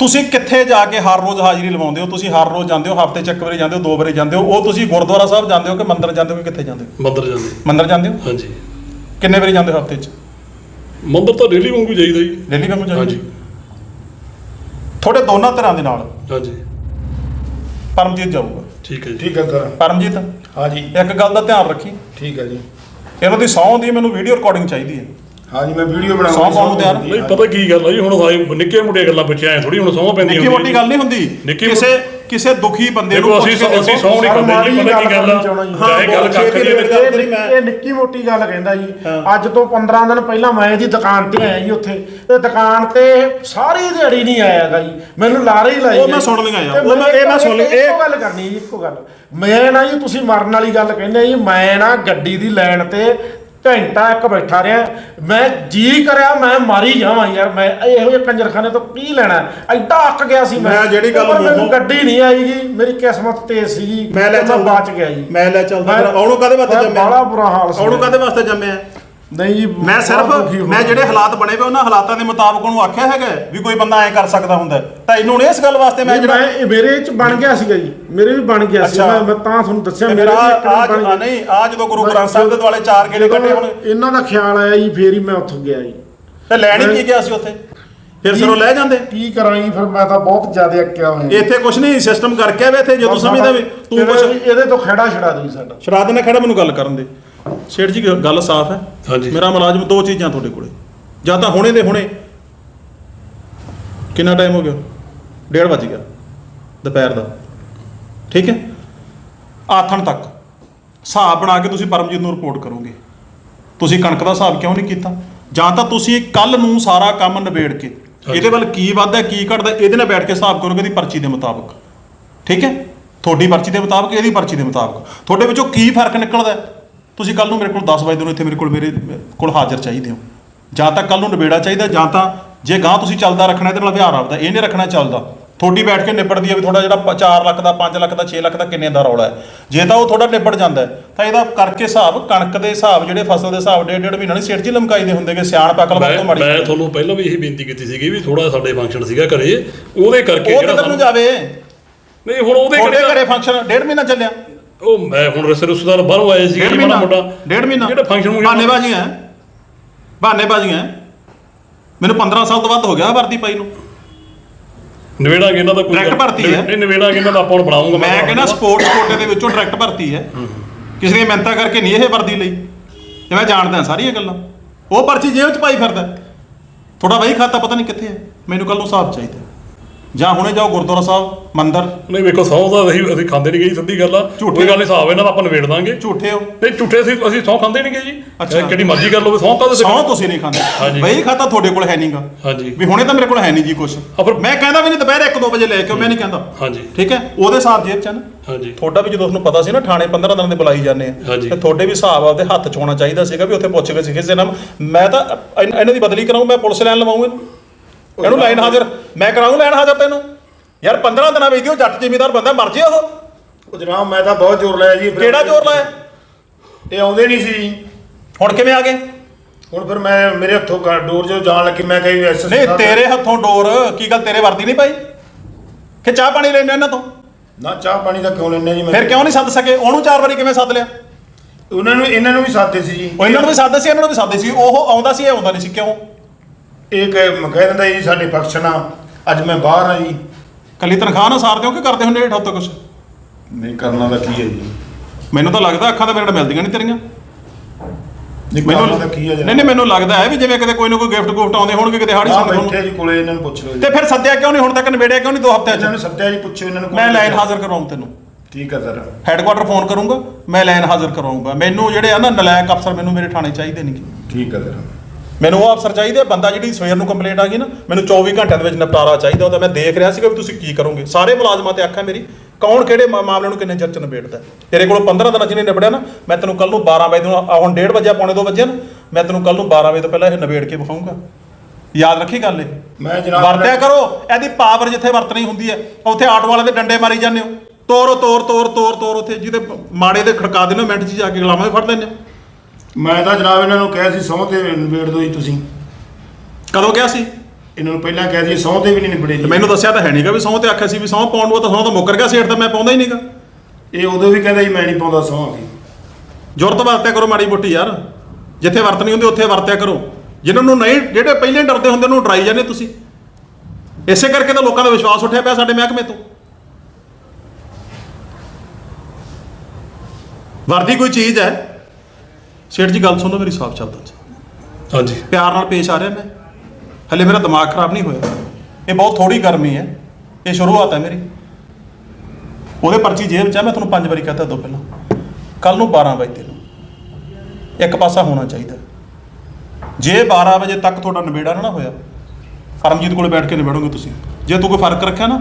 ਤੁਸੀਂ ਕਿੱਥੇ ਜਾ ਕੇ ਹਰ ਰੋਜ਼ ਹਾਜ਼ਰੀ ਲਵਾਉਂਦੇ ਹੋ? ਤੁਸੀਂ ਹਰ ਰੋਜ਼ ਜਾਂਦੇ ਹੋ ਹਫ਼ਤੇ ਚ ਇੱਕ ਵਾਰੀ ਜਾਂਦੇ ਹੋ ਦੋ ਵਾਰੀ ਜਾਂਦੇ ਹੋ ਉਹ ਤੁਸੀਂ ਗੁਰਦੁਆਰਾ ਸਾਹਿਬ ਜਾਂਦੇ ਹੋ ਕਿ ਮੰਦਿਰ ਜਾਂਦੇ ਹੋ ਕਿ ਕਿੱਥੇ ਜਾਂਦੇ ਹੋ? ਮੰਦਰ ਜਾਂਦੇ ਮੰਦਿਰ ਜਾਂਦੇ ਹੋ? ਹਾਂਜੀ। ਕਿੰਨੇ ਵਾਰੀ ਜਾਂਦੇ ਹੋ ਹਫ਼ਤੇ ਚ? ਮੰਦਰ ਤਾਂ ਡੇਲੀ ਵਾਂਗੂ ਜਾਈਦਾ ਜੀ। ਡੇਲੀ ਵਾਂਗੂ ਜਾਂਦੇ ਹਾਂਜੀ। ਤੁਹਾਡੇ ਦੋਨਾਂ ਧਿਰਾਂ ਦੇ ਨਾਲ? ਹਾਂਜੀ। ਪਰਮਜੀਤ ਜਾਊਗਾ। ਠੀਕ ਹੈ ਜੀ। ਠੀਕ ਹੈ ਸਰ। ਪਰਮਜੀਤ? ਹਾਂਜੀ। ਇੱਕ ਗੱਲ ਦਾ ਧਿਆਨ ਰੱਖੀ। ਠੀਕ ਹੈ ਜੀ। ਇਹਨਾਂ ਦੀ ਸਹੁੰ ਦੀ ਮੈਨੂੰ ਵੀਡੀਓ ਰਿਕਾਰਡਿੰਗ ਚਾਹੀਦੀ ਹੈ। ਹਾਂਜੀ ਮੈਂ ਵੀਡੀਓ ਸੌ ਪਾਉਣ ਨੂੰ ਤਿਆਰ? ਨਹੀਂ ਪਤਾ ਕੀ ਗੱਲ ਆ ਜੀ ਹੁਣ ਸਾਰੀ ਨਿੱਕੇ ਮੋਟੀਆਂ ਗੱਲਾਂ ਪਿੱਛੇ ਆਏ ਥੋੜੀ ਹੁਣ ਸੌਂ ਪੈਂਦੀ ਨਿੱਕੀ ਮੋਟੀ ਗੱਲ ਨਹੀਂ ਹੁੰਦੀ ਨਿੱਕੀ ਕਿਸੇ ਕਿਸੇ ਦੁਖੀ ਬੰਦੇ ਨੂੰ ਦੇਖੋ ਪੁੱਛ ਅਸੀਂ ਕੇ ਅਸੀਂ ਦੇਖੋ। ਸੌਂ ਨਹੀਂ ਸਰ, ਕਰਦੇ ਜੀ ਮਾੜੀ ਪਤਾ ਕੀ ਗੱਲ ਗੱਲ ਆ ਚਾਹੁੰਦਾ ਜੀ। ਚਾਹੇ ਗੱਲ ਕੱਖ ਦੀ ਗੱਲ ਇਹ ਨਿੱਕੀ- ਮੈਂ। ਇਹ ਨਿੱਕੀ ਮੋਟੀ ਗੱਲ ਕਹਿੰਦਾ ਜੀ ਅੱਜ ਤੋਂ 15 ਦਿਨ ਪਹਿਲਾਂ ਮੈਂ ਇਹਦੀ ਦੁਕਾਨ ਤੇ ਆਇਆ ਜੀ ਉੱਥੇ ਤੇ ਦੁਕਾਨ ਤੇ ਸਾਰੀ ਦਿਹਾੜੀ ਨਹੀਂ ਆਇਆਗਾ ਜੀ ਮੈਨੂੰ ਲਾਰੇ ਹੀ ਲਾਈ ਉਹ ਗਏ। ਮੈਂ ਸੁਣ ਲਈਆਂ ਯਾਰ, ਤੇ ਉਹ ਮੈਂ- ਇਹ ਮੈਂ ਸੁਣ ਲਈ, ਇਹ- ਇੱਕੋ ਗੱਲ ਕਰਨੀ ਜੀ ਇੱਕੋ ਗੱਲ ਮੈਂ ਨਾ ਜੀ ਤੁਸੀਂ ਮਰਨ ਵਾਲੀ ਗੱਲ ਕਹਿੰਦੇ ਜੀ ਮੈਂ ਨਾ ਗੱਡੀ ਦੀ ਲਾਈਨ ਤੇ ਘੰਟਾ ਇੱਕ ਬੈਠਾ ਰਿਹਾ। ਮੈਂ ਜੀ ਕਰਿਆ ਮੈਂ ਮਾਰੀ ਜਾਵਾਂ ਯਾਰ। ਮੈਂ ਇਹੋ ਜਿਹੇ ਕੰਜਰਖਾਨੇ ਤੋਂ ਕੀ ਲੈਣਾ? ਐਡਾ ਅੱਕ ਗਿਆ ਸੀ ਮੈਂ। ਜਿਹੜੀ ਗੱਲ ਪਰ ਮੈਨੂੰ ਗੱਡੀ ਨਹੀਂ ਆਈ ਜੀ ਮੇਰੀ ਕਿਸਮਤ ਤੇਜ਼ ਸੀਗੀ। ਮੈਂ ਲੈ ਚੱਲਦਾ। ਬਚ ਗਿਆ ਜੀ। ਮੈਂ ਲੈ ਚੱਲਦਾ। ਫਿਰ ਉਹਨੂੰ ਕਾਹਦੇ ਵਾਸਤੇ ਮੈਂ ਜੰਮਿਆ? ਬੜਾ ਬੁਰਾ ਹਾਲ ਸੀ ਉਹਨੂੰ ਕਾਹਦੇ ਵਾਸਤੇ ਜੰਮਿਆ? ਨਹੀਂ ਜੀ ਮੈਂ ਸਿਰਫ ਮੈਂ। ਜਿਹੜੇ ਹਾਲਾਤ ਬਣੇ ਪਏ ਉਹਨਾਂ ਹਾਲਾਤਾਂ ਦੇ ਮੁਤਾਬਕ ਉਹਨੂੰ ਆਖਿਆ ਹੈਗਾ ਵੀ ਕੋਈ ਬੰਦਾ ਐ ਕਰ ਸਕਦਾ ਹੁੰਦਾ। ਤਾਂ ਇਹਨੂੰ ਨੇ ਇਸ ਗੱਲ ਵਾਸਤੇ ਮੈਂ ਜਿਹੜਾ ਮੈਂ ਮੇਰੇ ਚ ਬਣ ਗਿਆ ਸੀਗਾ ਜੀ। ਮੇਰੇ ਵੀ ਬਣ ਗਿਆ ਸੀ। ਮੈਂ ਤਾਂ ਤੁਹਾਨੂੰ ਦੱਸਿਆ ਮੇਰੇ ਵੀ ਇੱਕ ਬਣ ਗਿਆ। ਨਹੀਂ ਆ ਜਦੋਂ ਗੁਰੂ ਗ੍ਰੰਥ ਸਾਹਿਬ ਦੇ ਦੁਆਲੇ ਚਾਰ ਗੇੜੇ ਕੱਢੇ ਹੁਣ। ਇਹਨਾਂ ਦਾ ਖਿਆਲ ਆਇਆ ਜੀ ਫੇਰ ਹੀ ਮੈਂ ਉੱਥੋਂ ਗਿਆ ਜੀ। ਤੇ ਲੈਣ ਹੀ ਕੀ ਗਿਆ ਸੀ ਉੱਥੇ? ਫਿਰ ਸਿਰੋਂ ਲੈ ਜਾਂਦੇ? ਕੀ ਕਰਾਂ ਜੀ ਫਿਰ ਮੈਂ ਤਾਂ ਬਹੁਤ ਜ਼ਿਆਦਾ ਅੱਕਿਆ ਹੋਇਆ ਇੱਥੇ ਕੁਛ ਨਹੀਂ ਸਿਸਟਮ ਕਰਕੇ ਆਵੇ ਇੱਥੇ ਜਦੋਂ ਸਮਝਦਾ ਵੀ ਤੂੰ ਕੁਛ ਇਹਦੇ ਤੋਂ ਖੜਾ ਛੜਾ ਦੇ ਸਾਡਾ। ਸ਼ਰਾਦ ਨੇ ਖੜਾ ਮੈਨੂੰ ਗੱਲ ਕਰਨ ਦੇ। ਸ਼ੇਠ ਜੀ ਗੱਲ ਸਾਫ਼ ਹੈ। ਹਾਂਜੀ। ਮੇਰਾ ਮੁਲਾਜ਼ਮ ਦੋ ਚੀਜ਼ਾਂ ਤੁਹਾਡੇ ਕੋਲੇ। ਜਾਂ ਤਾਂ ਹੁਣੇ ਦੇ ਹੁਣੇ। ਕਿੰਨਾ ਟਾਈਮ ਹੋ ਗਿਆ? ਡੇਢ ਵੱਜ ਗਿਆ। ਦੁਪਹਿਰ ਦਾ। ਠੀਕ ਹੈ? ਆਥਣ ਤੱਕ। ਹਿਸਾਬ ਬਣਾ ਕੇ ਤੁਸੀਂ ਪਰਮਜੀਤ ਨੂੰ ਰਿਪੋਰਟ ਕਰੋਗੇ। ਤੁਸੀਂ ਕਣਕ ਦਾ ਹਿਸਾਬ ਕਿਉਂ ਨਹੀਂ ਕੀਤਾ? ਜਾਂ ਤਾਂ ਤੁਸੀਂ ਕੱਲ ਨੂੰ ਸਾਰਾ ਕੰਮ ਨਿਬੇੜ ਕੇ ਇਹਦੇ ਵੱਲ ਕੀ ਵੱਧਦਾ ਕੀ ਘਟਦਾ ਇਹਦੇ ਨਾਲ ਬੈਠ ਕੇ ਹਿਸਾਬ ਕਰੋਗੇ ਦੀ ਪਰਚੀ ਦੇ ਮੁਤਾਬਕ। ਠੀਕ ਹੈ? ਤੁਹਾਡੀ ਪਰਚੀ ਦੇ ਮੁਤਾਬਕ ਇਹਦੀ ਪਰਚੀ ਦੇ ਮੁਤਾਬਕ। ਤੁਹਾਡੇ ਵਿੱਚੋਂ ਕੀ ਫ਼ਰਕ ਨਿਕਲਦਾ ਹੈ? ਤੁਸੀਂ ਕੱਲ ਨੂੰ ਮੇਰੇ ਕੋਲ 10 ਵਜੇ ਨੂੰ ਇੱਥੇ ਮੇਰੇ ਕੋਲ ਮੇਰੇ ਕੋਲ ਹਾਜ਼ਰ ਚਾਹੀਦੇ ਹੋ। ਜਾਂ ਤਾਂ ਕੱਲ ਨੂੰ ਨਿਬੇੜਾ ਚਾਹੀਦਾ ਜਾਂ ਤਾਂ ਜੇ ਗਾਂ ਤੁਸੀਂ ਚੱਲਦਾ ਰੱਖਣਾ ਇਹਦੇ ਨਾਲ ਵਿਹਾਰ ਆਪਦਾ ਇਹ ਨਹੀਂ ਰੱਖਣਾ ਚੱਲਦਾ। ਤੁਹਾਡੀ ਬੈਠ ਕੇ ਨਿਬੜਦੀ ਹੈ ਵੀ ਤੁਹਾਡਾ ਜਿਹੜਾ 4 ਲੱਖ ਦਾ 5 ਲੱਖ ਦਾ 6 ਲੱਖ ਦਾ ਕਿੰਨੇ ਦਾ ਰੌਲਾ ਹੈ। ਜੇ ਤਾਂ ਉਹ ਤੁਹਾਡਾ ਨਿਬੜ ਜਾਂਦਾ ਤਾਂ ਇਹਦਾ ਕਰਕੇ ਹਿਸਾਬ ਕਣਕ ਦੇ ਹਿਸਾਬ ਜਿਹੜੇ ਫਸਲ ਦੇ ਹਿਸਾਬ ਡੇਢ ਡੇਢ ਮਹੀਨਾ ਨਹੀਂ ਸਿਰ ਹੀ ਲਮਕਾਈਦੇ ਹੁੰਦੇ ਕਿ ਸਿਆਣ ਪਕਲ ਵੱਧ ਤੋਂ ਮੈਂ ਮਾੜੀ ਮੈਂ ਤੁਹਾਨੂੰ ਪਹਿਲਾਂ ਵੀ ਇਹ ਬੇਨਤੀ ਕੀਤੀ ਸੀਗੀ ਵੀ ਥੋੜਾ ਸਾਡੇ ਫੰਕਸ਼ਨ ਸੀਗਾ ਘਰੇ ਉਹਦੇ ਕਰਕੇ ਉਹ ਕਿੱਧਰ ਨੂੰ ਜਾਵੇ। ਨਹੀਂ ਹੁਣ ਉਹਦੇ ਘਰੇ ਫੰਕਸ਼ਨ ਡੇਢ ਮਹੀਨਾ ਚੱਲਿਆ। ਉਹ ਮੈਂ ਹੁਣ ਰਸਤੇ ਰਸਦਾਰ ਬਾਹਰੋਂ ਆਏ ਸੀਗੇ ਡੇਢ ਮਹੀਨਾ ਮੋਟਾ। ਡੇਢ ਮਹੀਨਾ। ਜਿਹੜਾ ਫੰਕਸ਼ਨ ਬਹਾਨੇ ਬਾਜੀਆਂ ਬਹਾਨੇ ਬਾਜੀਆਂ ਮੈਨੂੰ 15 ਸਾਲ ਤੋਂ ਵੱਧ ਹੋ ਗਿਆ ਵਰਦੀ ਪਾਈ ਨੂੰ। ਨਵੇੜਾਂਗੇ ਇਹਨਾਂ ਦਾ ਕੋਈ Direct ਭਰਤੀ ਹੈ। ਨਹੀਂ ਨਵੇੜਾਂਗੇ ਇਹਨਾਂ ਦਾ ਆਪਾਂ ਹੁਣ ਬਣਾਉਂਗਾ ਮੈਂ ਕਹਿੰਦਾ ਸਪੋਰਟਸ ਕੋਟੇ ਦੇ ਵਿੱਚੋਂ ਡਾਇਰੈਕਟ ਭਰਤੀ ਹੈ। ਕਿਸੇ ਦੀ ਮਿਹਨਤਾਂ ਕਰਕੇ ਨਹੀਂ ਇਹ ਵਰਦੀ ਲਈ। ਤੇ ਮੈਂ ਜਾਣਦਾ ਸਾਰੀਆਂ ਗੱਲਾਂ। ਉਹ ਪਰਚੀ ਜੇਬ 'ਚ ਪਾਈ ਫਿਰਦਾ। ਥੋੜਾ ਵਹੀ ਖਾਤਾ ਪਤਾ ਨਹੀਂ ਕਿੱਥੇ ਹੈ। ਮੈਨੂੰ ਕੱਲ ਨੂੰ ਹਿਸਾਬ ਚਾਹੀਦਾ। ਜਾਂ ਹੁਣੇ ਜਾਓ ਗੁਰਦੁਆਰਾ ਸਾਹਿਬ ਮੰਦਿਰ। ਨਹੀਂ ਵੇਖੋ ਸੌ ਦਾ ਅਸੀਂ ਅਸੀਂ ਖਾਂਦੇ ਨਹੀਂ ਗਈ ਸਿੱਧੀ ਗੱਲ ਆ। ਝੂਠੇ। ਕੋਈ ਗੱਲ ਨਹੀਂ ਹਿਸਾਬ ਇਹਨਾਂ ਦਾ ਆਪਾਂ ਨਵੇੜ ਦਾਂਗੇ। ਝੂਠੇ ਹੋ। ਨਹੀਂ ਝੂਠੇ ਅਸੀਂ ਅਸੀਂ ਸੌ ਖਾਂਦੇ ਨਹੀਂ ਗਏ ਜੀ। ਅੱਛਾ। ਕਿਹੜੀ ਮਰਜ਼ੀ ਗੱਲ ਹੋਵੇ ਸੌ ਕਾਹਦੇ ਤੇ ਸੌ ਤੁਸੀਂ ਨਹੀਂ ਖਾਂਦੇ। ਹਾਂਜੀ। ਵਹੀ ਖਾਤਾ ਤੁਹਾਡੇ ਕੋਲ ਹੈ ਨਹੀਂਗਾ ਹਾਂਜੀ। ਵੀ ਹੁਣੇ ਤਾਂ ਮੇਰੇ ਕੋਲ ਹੈ ਨਹੀਂ ਜੀ ਕੁਛ। ਆ ਫਿਰ- ਮੈਂ ਕਹਿੰਦਾ ਵੀ ਨਹੀਂ ਦੁਪਹਿਰ 1-2 ਵਜੇ ਲੈ ਕੇ ਆਓ, ਮੈਂ ਨਹੀਂ ਕਹਿੰਦਾ। ਹਾਂਜੀ। ਠੀਕ ਹੈ? ਉਹਦੇ ਹਿਸਾਬ ਜੇਬ 'ਚ ਨਾ। ਹਾਂਜੀ। ਤੁਹਾਡਾ ਵੀ ਜਦੋਂ ਤੁਹਾਨੂੰ ਪਤਾ ਸੀ ਨਾ ਥਾਣੇ 15 ਦਿਨਾਂ ਦੇ ਬੁਲਾਈ ਜਾਂਦੇ ਆ। ਹਾਂਜੀ। ਤੇ ਤੁਹਾਡੇ ਵੀ ਹਿਸਾਬ ਆਪਦੇ ਹੱਥ ਚ ਹੋਣਾ ਚਾਹੀਦਾ ਸੀਗਾ ਵੀ ਉੱਥੇ ਪੁੱਛ ਕੇ ਸੀ ਕਿਸੇ ਨਾਮ ਮੈਂ ਤਾਂ ਇਨ- ਇਹਨਾਂ ਦੀ ਬਦਲੀ ਕਰਾਉਂ ਮੈਂ ਪੁਲਿਸ ਲਾਈਨ ਲਵਾਉਂ ਇਹਨੂੰ। ਇਹਨੂੰ ਲਾਈਨ ਹਾਜ਼ਰ ਮੈਂ ਕਰਾਉਂ ਲਾਈਨ ਹਾਜ਼ਰ ਤੈਨੂੰ? ਯਾਰ 15 ਦਿਨਾਂ ਵਿੱਚ ਉਹ ਜੱਟ ਜ਼ਿਮੀਦਾਰ ਬੰਦਾ ਮਰ ਜੇ ਉਹ। ਉਹ ਜਨਾਬ ਮੈਂ ਤਾਂ ਬਹੁਤ ਜ਼ੋਰ ਲਾਇਆ ਜੀ ਕਿਹੜਾ ਜ਼ੋਰ ਲਾਇਆ? ਇਹ ਆਉਂਦੇ ਨਹੀਂ ਸੀ ਜੀ। ਹੁਣ ਕਿਵੇਂ ਆ ਗਏ? ਹੁਣ ਫਿਰ ਮੈਂ ਮੇਰੇ ਹੱਥੋਂ ਡੋਰ ਜੋ ਜਾਣ ਲੱਗੀ ਮੈਂ ਕਹੀ ਐਸ ਨਹੀਂ ਤੇਰੇ ਹੱਥੋਂ ਡੋਰ ਕੀ ਗੱਲ ਤੇਰੇ ਵਰਦੀ ਨਹੀਂ ਪਾਈ? ਕਿ ਚਾਹ ਪਾਣੀ ਲੈਣੇ ਇਹਨਾਂ ਤੋਂ? ਨਾ ਚਾਹ ਪਾਣੀ ਦਾ ਕਿਉਂ ਲੈਣੇ ਜੀ ਮੈਂ ਫਿਰ ਕਿਉਂ ਨਹੀਂ ਸੱਦ ਸਕੇ? ਉਹਨੂੰ ਚਾਰ ਵਾਰੀ ਕਿਵੇਂ ਸੱਦ ਲਿਆ? ਉਹਨਾਂ ਨੂੰ ਇਹਨਾਂ ਨੂੰ ਵੀ ਸਾਦੇ ਸੀ ਜੀ। ਇਹਨਾਂ ਨੂੰ ਵੀ ਸੱਦ ਸੀ ਇਹਨਾਂ ਨੂੰ ਵੀ ਸੱਦ ਸੀ। ਉਹ ਆਉਂਦਾ ਸੀ ਇਹ ਆਉਂਦਾ ਨਹੀਂ ਸੀ। ਕਿਉਂ? ਇਹ ਕਹਿ ਕਹਿ ਦਿੰਦਾ ਜੀ ਸਾਡੇ ਫੰਕਸ਼ਨ ਆ ਅੱਜ ਮੈਂ ਬਾਹਰ ਆ ਜੀ। ਕੱਲੀ ਤਨਖਾਹ ਨਾਲ ਸਾਰ ਦਿਓ ਕਿ ਕਰਦੇ ਹੁੰਦੇ ਹੇਠ ਉੱਤੇ ਕੁਛ? ਨਹੀਂ ਕਰਨਾ ਤਾਂ ਕੀ ਹੈ ਜੀ? ਮੈਨੂੰ ਤਾਂ ਲੱਗਦਾ ਅੱਖਾਂ ਤਾਂ ਮੇਰੇ ਨਾਲ ਮਿਲਦੀਆਂ ਨਹੀਂ ਤੇਰੀਆਂ। ਨਹੀਂ ਮੈਨੂੰ ਕਰਨਾ ਤਾਂ ਕੀ ਹੈ ਨਹੀਂ ਨਹੀਂ ਮੈਨੂੰ ਲੱਗਦਾ ਹੈ ਵੀ ਜਿਵੇਂ ਕਿਤੇ ਕੋਈ ਨਾ ਕੋਈ ਗਿਫਟ ਗੁਫਟ ਆਉਂਦੇ ਹੋਣਗੇ ਕਿਤੇ ਹਾੜੀ ਆ ਸੰਗ ਬੈਠੇ ਜੀ ਕੋਲੇ ਇਹਨਾਂ ਨੂੰ ਪੁੱਛ ਲਓ ਜੀ। ਤੇ ਫਿਰ ਸੱਦਿਆ ਕਿਉਂ ਨਹੀਂ ਹੁਣ ਤੱਕ ਨਿਬੇੜਿਆ ਕਿਉਂ ਨਹੀਂ ਦੋ ਹਫ਼ਤਿਆਂ ਇਹਨਾਂ ਨੂੰ ਚ ਸੱਦਿਆ ਜੀ ਪੁੱਛੋ ਇਹਨਾਂ ਨੂੰ ਮੈਂ ਲਾਈਨ? ਹਾਜ਼ਰ ਕਰਵਾਉਂ ਤੈਨੂੰ। ਠੀਕ ਹੈ ਸਰ। ਹੈੱਡਕੁਆਟਰ ਫੋਨ ਕਰੂੰਗਾ ਮੈਂ ਲਾਈਨ ਹਾਜ਼ਰ ਕਰਵਾਉਂਗਾ। ਮੈਨੂੰ ਜਿਹੜੇ ਆ ਨਾ ਨਲਾਇਕ ਅਫਸਰ ਮੈਨੂੰ ਮੇਰੇ ਥਾਣੇ ਚਾਹੀਦੇ ਨਹੀਂ ਠੀਕ ਹੈ ਸਰ। ਮੈਨੂੰ ਉਹ ਅਫਸਰ ਚਾਹੀਦੇ ਬੰਦਾ ਜਿਹੜੀ ਸਵੇਰ ਨੂੰ ਕੰਪਲੇਂਟ ਆ ਗਈ ਨਾ ਮੈਨੂੰ 24 ਘੰਟਿਆਂ ਦੇ ਵਿੱਚ ਨਿਪਟਾਰਾ ਚਾਹੀਦਾ ਉਹਦਾ ਮੈਂ ਦੇਖ ਰਿਹਾ ਸੀਗਾ ਵੀ ਤੁਸੀਂ ਕੀ ਕਰੋਗੇ। ਸਾਰੇ ਮੁਲਾਜ਼ਮਾਂ ਤੇ ਆਖਿਆ ਮੇਰੀ। ਕੌਣ ਕਿਹੜੇ ਮਾਮਲੇ ਨੂੰ ਕਿੰਨੇ ਚਿਰ ਚ ਨਿਬੇੜਦਾ। ਤੇਰੇ ਕੋਲ 15 ਦਿਨਾਂ ਚ ਨਹੀਂ ਨਿਬੜਿਆ ਨਾ ਮੈਂ ਤੈਨੂੰ ਕੱਲ ਨੂੰ 12 ਵਜੇ ਤੋਂ ਹੁਣ 1:30 ਵਜੇ ਪੌਣੇ 2 ਵਜੇ ਨਾ ਮੈਂ ਤੈਨੂੰ ਕੱਲ ਨੂੰ 12 ਵਜੇ ਤੋਂ ਪਹਿਲਾਂ ਇਹ ਨਿਬੇੜ ਕੇ ਵਿਖਾਊਂਗਾ। ਯਾਦ ਰੱਖੀ ਗੱਲ ਇਹ? ਮੈਂ ਜਨਾਬ ਵਰਤਿਆ ਕਰੋ ਇਹਦੀ ਪਾਵਰ ਜਿੱਥੇ ਵਰਤਣੀ ਹੁੰਦੀ ਹੈ ਉੱਥੇ ਆਟੋ ਵਾਲੇ ਦੇ ਡੰਡੇ ਮਾਰੀ ਜਾਂਦੇ ਹੋ। ਤੋਰੋ ਤੋਰ ਤੋਰ ਤੋਰ ਤੋਰ ਉੱਥੇ ਜਿਹਦੇ ਮਾੜੇ ਦੇ ਖੜਕਾ ਦੇਣਾ ਮਿੰਟ 'ਚ ਜਾ ਕੇ ਗੁਲਾਮਾਂ ਵੀ ਫੜ ਲੈਂਦੇ ਹੋ। ਮੈਂ ਤਾਂ ਜਨਾਬ ਇਹਨਾਂ ਨੂੰ ਕਿਹਾ ਸੀ ਸਹੁੰ ਤੇ ਨਿਬੇੜ ਦਿਓ ਜੀ ਤੁਸੀਂ। ਕਦੋਂ ਗਿਆ ਸੀ? ਇਹਨਾਂ ਨੂੰ ਪਹਿਲਾਂ ਕਿਹਾ ਸੀ ਸਹੁੰ ਤੇ ਵੀ ਨਹੀਂ ਨਿਬੜੇ ਜੀ। ਮੈਨੂੰ ਦੱਸਿਆ ਤਾਂ ਹੈ ਨਹੀਂਗਾ ਵੀ ਸਹੁੰ ਤੇ ਆਖਿਆ ਸੀ ਵੀ ਸਹੁੰ ਪਾਉਣ ਨੂੰ ਤਾਂ ਸਹੁੰ ਤਾਂ ਮੁੱਕਰ ਗਿਆ ਸੇਠ ਤਾਂ ਮੈਂ ਪਾਉਂਦਾ ਹੀ ਨਹੀਂਗਾ ਇਹ ਉਦੋਂ ਵੀ ਕਹਿੰਦਾ ਜੀ ਮੈਂ ਨਹੀਂ ਪਾਉਂਦਾ ਸਹੁੰ ਆ ਜ਼ਰੂਰਤ ਵਰਤਿਆ ਕਰੋ ਮਾੜੀ ਮੋਟੀ ਯਾਰ। ਜਿੱਥੇ ਵਰਤਣੀ ਹੁੰਦੀ ਉੱਥੇ ਵਰਤਿਆ ਕਰੋ। ਜਿਨ੍ਹਾਂ ਨੂੰ ਨਹੀਂ ਜਿਹੜੇ ਪਹਿਲੇ ਡਰਦੇ ਹੁੰਦੇ ਉਹਨੂੰ ਡਰਾਈ ਜਾਂਦੇ ਤੁਸੀਂ। ਇਸੇ ਕਰਕੇ ਤਾਂ ਲੋਕਾਂ ਦਾ ਵਿਸ਼ਵਾਸ ਉੱਠਿਆ ਪਿਆ ਸਾਡੇ ਮਹਿਕਮੇ ਤੋਂ। ਵਰਦੀ ਕੋਈ ਚੀਜ਼ ਹੈ? ਸੇਠ ਜੀ ਗੱਲ ਸੁਣੋ ਮੇਰੀ ਸਾਫ਼ ਸ਼ਬਦਾਂ 'ਚ। ਹਾਂਜੀ। ਪਿਆਰ ਨਾਲ ਪੇਸ਼ ਆ ਰਿਹਾ ਮੈਂ। ਹਲੇ ਮੇਰਾ ਦਿਮਾਗ ਖਰਾਬ ਨਹੀਂ ਹੋਇਆ। ਇਹ ਬਹੁਤ ਥੋੜੀ ਗਰਮੀ ਹੈ। ਇਹ ਸ਼ੁਰੂਆਤ ਹੈ ਮੇਰੀ। ਉਹਦੇ ਪਰਚੀ ਜੇਬ 'ਚ ਹੈ ਮੈਂ ਤੁਹਾਨੂੰ ਪੰਜ ਵਾਰੀ ਕਹਤਾ ਦੋ ਪਹਿਲਾਂ। ਕੱਲ ਨੂੰ 12 ਵਜੇ ਨੂੰ ਇੱਕ ਪਾਸਾ ਹੋਣਾ ਚਾਹੀਦਾ। ਜੇ 12 ਵਜੇ ਤੱਕ ਤੁਹਾਡਾ ਨਿਬੇੜਾ ਨਾ ਨਾ ਹੋਇਆ ਪਰਮਜੀਤ ਕੋਲੇ ਬੈਠ ਕੇ ਨਿਬੇੜੋਗੇ ਤੁਸੀਂ। ਜੇ ਤੂੰ ਕੋਈ ਫ਼ਰਕ ਰੱਖਿਆ ਨਾ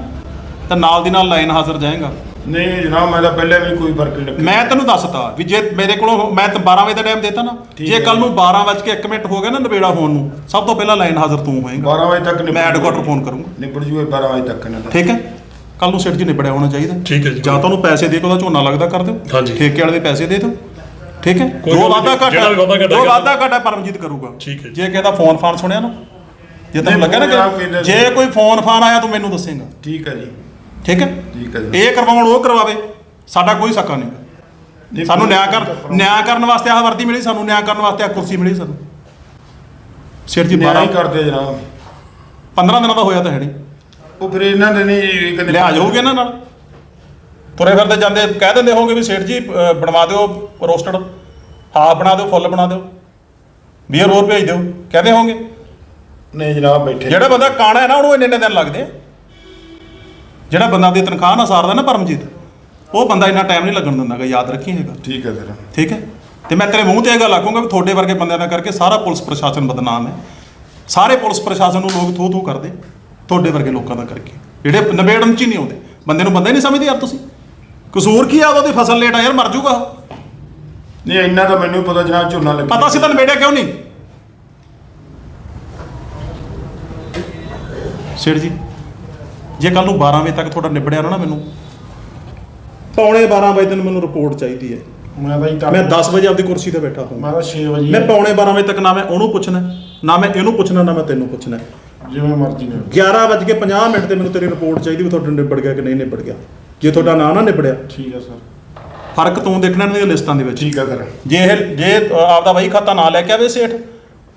ਤਾਂ ਨਾਲ ਦੀ ਨਾਲ ਲਾਈਨ ਹਾਜ਼ਰ ਜਾਏਗਾ। ਨਹੀਂ ਜਨਾਬ ਮੈਂ ਤਾਂ ਪਹਿਲਾਂ ਵੀ ਕੋਈ ਫ਼ਰਕ ਨਹੀਂ ਮੈਂ ਤੈਨੂੰ ਦੱਸਤਾ ਵੀ ਜੇ ਮੇਰੇ ਕੋਲੋਂ ਮੈਂ ਤਾਂ 12 ਵਜੇ ਦਾ ਟਾਈਮ ਦੇਤਾ ਨਾ। ਠੀਕ ਜੇ ਹੈ। ਕੱਲ ਨੂੰ 12 ਵਜੇ ਕੇ 1 ਮਿੰਟ ਹੋ ਗਿਆ ਨਾ ਨਿਬੇੜਾ ਹੋਣ ਨੂੰ ਸਭ ਤੋਂ ਪਹਿਲਾਂ ਲਾਈਨ ਹਾਜ਼ਰ ਤੂੰ ਹੋਏਗਾ। 12 ਵਜੇ ਤੱਕ ਮੈਂ ਹੈਡਕੁਆਟਰ ਫੋਨ ਕਰੂੰਗਾ। ਨਿਬੜ ਜੂਏ 12 ਵਜੇ ਤੱਕ ਦਾ ਠੀਕ ਹੈ? ਕੱਲ ਨੂੰ ਸਿੱਟ ਜੀ ਨਿਬੜਿਆ ਹੋਣਾ ਚਾਹੀਦਾ। ਠੀਕ ਹੈ ਜੀ। ਜਾਂ ਤੁਹਾਨੂੰ ਪੈਸੇ ਦੇ ਕੇ ਉਹਦਾ ਝੋਨਾ ਲੱਗਦਾ ਕਰ ਦਿਓ। ਹਾਂਜੀ। ਠੇਕੇ ਵਾਲੇ ਦੇ ਪੈਸੇ ਦੇ ਦਿਓ। ਠੀਕ ਹੈ? ਕੋਈ ਜੋ ਗੱਲ ਵਾਦਾ ਨਹੀਂ, ਘਾਟਾ ਜਿਹੜਾ ਵੀ ਵਾਧਾ ਘਾਟਾ ਜੋ ਹੈਗਾ। ਵਾਦਾ ਘਾਟਾ ਪਰਮਜੀਤ ਕਰੂਗਾ। ਠੀਕ ਹੈ ਜੀ। ਜੇ ਕਿਸੇ ਦਾ ਫੋਨ ਫਾਨ ਸੁਣਿਆ ਨਾ। ਜੇ ਤੈਨੂੰ ਨਹੀਂ, ਲੱਗਾ ਜਨਾਬ, ਨਾ ਜੇ ਕੋਈ ਫੋਨ ਫਾਨ ਆਇਆ ਤੂੰ ਮੈਨੂੰ ਦੱਸੇਗਾ। ਠੀਕ ਹੈ ਜੀ। ਠੀਕ ਹੈ? ਠੀਕ ਹੈ ਜੀ। ਇਹ ਕਰਵਾਉਣ ਉਹ ਕਰਵਾਵੇ ਸਾਡਾ ਕੋਈ ਸਕਾ ਨਹੀਂ। ਸਾਨੂੰ ਨਿਆਂ ਕਰ। ਨਿਆਂ ਕਰਨ ਵਾਸਤੇ ਆਹ ਵਰਦੀ ਮਿਲੀ ਸਾਨੂੰ ਨਿਆਂ ਕਰਨ ਵਾਸਤੇ ਆਹ ਕੁਰਸੀ ਮਿਲੀ ਸਾਨੂੰ। ਸਿਰ ਜੀ ਨਿਆਂ 12 ਹੀ ਕਰਦੇ ਜਨਾਬ। 15 ਦਿਨਾਂ ਦਾ ਹੋਇਆ ਤਾਂ ਹੈ ਨਹੀਂ। ਉਹ ਫਿਰ ਇਹਨਾਂ ਦੇ ਨਹੀਂ ਕਹਿੰਦੇ ਲਿਹਾਜ਼ ਹੋਊਗੇ ਇਹਨਾਂ ਨਾਲ? ਤੁਰੇ ਫਿਰਦੇ ਜਾਂਦੇ ਕਹਿ ਦਿੰਦੇ ਹੋਗੇ ਵੀ ਸੇਠ ਜੀ ਬਣਵਾ ਦਿਓ ਰੋਸਟਡ। ਹਾਫ ਬਣਾ ਦਿਓ ਫੁੱਲ ਬਣਾ ਦਿਓ। 20 ਰੁਪਏ ਭੇਜ ਦਿਓ। ਕਹਿੰਦੇ ਹੋਗੇ ਨਹੀਂ ਜਨਾਬ ਬੈਠੇ ਜਿਹੜਾ ਬੰਦਾ ਕਾਣਾ ਹੈ ਨਾ ਉਹਨੂੰ ਇੰਨੇ ਇੰਨੇ ਦਿਨ ਲੱਗਦੇ ਆ। ਜਿਹੜਾ ਬੰਦਾ ਦੀ ਤਨਖਾਹ ਨਾ ਸਾਰਦਾ ਨਾ ਪਰਮਜੀਤ ਉਹ ਬੰਦਾ ਇੰਨਾ ਟਾਈਮ ਨਹੀਂ ਲੱਗਣ ਦਿੰਦਾਗਾ ਯਾਦ ਰੱਖੀ ਹੈਗਾ। ਠੀਕ ਹੈ ਸਰ ਠੀਕ ਹੈ? ਤੇ ਮੈਂ ਤੇਰੇ ਮੂੰਹ ਤੇ ਇਹ ਗੱਲ ਆਖੂੰਗਾ ਵੀ ਤੁਹਾਡੇ ਵਰਗੇ ਬੰਦਿਆਂ ਦਾ ਕਰਕੇ ਸਾਰਾ ਪੁਲਿਸ ਪ੍ਰਸ਼ਾਸਨ ਬਦਨਾਮ ਹੈ। ਸਾਰੇ ਪੁਲਿਸ ਪ੍ਰਸ਼ਾਸਨ ਨੂੰ ਲੋਕ ਥੂ ਥੂ ਕਰਦੇ ਤੁਹਾਡੇ ਵਰਗੇ ਲੋਕਾਂ ਦਾ ਕਰਕੇ। ਜਿਹੜੇ ਨਿਬੇੜਨ ਚ ਹੀ ਨਹੀਂ ਆਉਂਦੇ ਬੰਦੇ ਨੂੰ ਬੰਦਾ ਹੀ ਨਹੀਂ ਸਮਝਦੇ ਯਾਰ ਤੁਸੀਂ। ਕਸੂਰ ਕੀ ਆ ਉਹਦੀ? ਫਸਲ ਲੇਟ ਆ ਯਾਰ ਮਰ ਜਾਊਗਾ ਉਹ। ਨਹੀਂ ਇੰਨਾ ਤਾਂ ਮੈਨੂੰ ਪਤਾ ਜਨਾਬ ਝੋਨਾ ਲੱਗਾ ਪਤਾ ਸੀ ਤਾਂ ਨਿਬੇੜਿਆ ਕਿਉਂ ਨਹੀਂ? ਸਿਰ ਜੀ। ਜੇ ਕੱਲ ਨੂੰ 12 ਵਜੇ ਤੱਕ ਤੁਹਾਡਾ ਨਿਬੜਿਆ ਨਾ ਨਾ ਮੈਨੂੰ ਪੌਣੇ 12 ਵਜੇ ਤੱਕ ਮੈਨੂੰ ਰਿਪੋਰਟ ਚਾਹੀਦੀ ਹੈ। ਮੈਂ ਬਾਈ ਮੈਂ 10 ਵਜੇ ਆਪਦੀ ਕੁਰਸੀ ਤੇ ਬੈਠਾ ਹਾਂ ਮੈਂ ਤਾਂ 6 ਵਜੇ ਮੈਂ ਪੌਣੇ 12 ਵਜੇ ਤੱਕ ਨਾ ਮੈਂ ਉਹਨੂੰ ਪੁੱਛਣਾ ਨਾ ਮੈਂ ਇਹਨੂੰ ਪੁੱਛਣਾ ਨਾ ਮੈਂ ਤੈਨੂੰ ਪੁੱਛਣਾ। ਜਿਵੇਂ ਮਰਜ਼ੀ ਨੇ 11 ਵਜੇ ਕੇ 50 ਮਿੰਟ ਤੇ ਮੈਨੂੰ ਤੇਰੀ ਰਿਪੋਰਟ ਚਾਹੀਦੀ ਵੀ ਤੁਹਾਡਾ ਨਿਬੜ ਗਿਆ ਕਿ ਨਹੀਂ ਨਿਬੜ ਗਿਆ। ਜੇ ਤੁਹਾਡਾ ਨਾਂ ਨਾ ਨਿਬੜਿਆ। ਠੀਕ ਹੈ ਸਰ। ਫ਼ਰਕ ਤੂੰ ਦੇਖਣਾ ਇਹਨਾਂ ਦੀਆਂ ਲਿਸਟਾਂ ਦੇ ਵਿੱਚ। ਠੀਕ ਹੈ ਸਰ। ਜੇ ਇਹ ਜੇ ਆਪਦਾ ਵਹੀ ਖਾਤਾ ਨਾ ਲੈ ਕੇ ਆਵੇ ਸੇਠ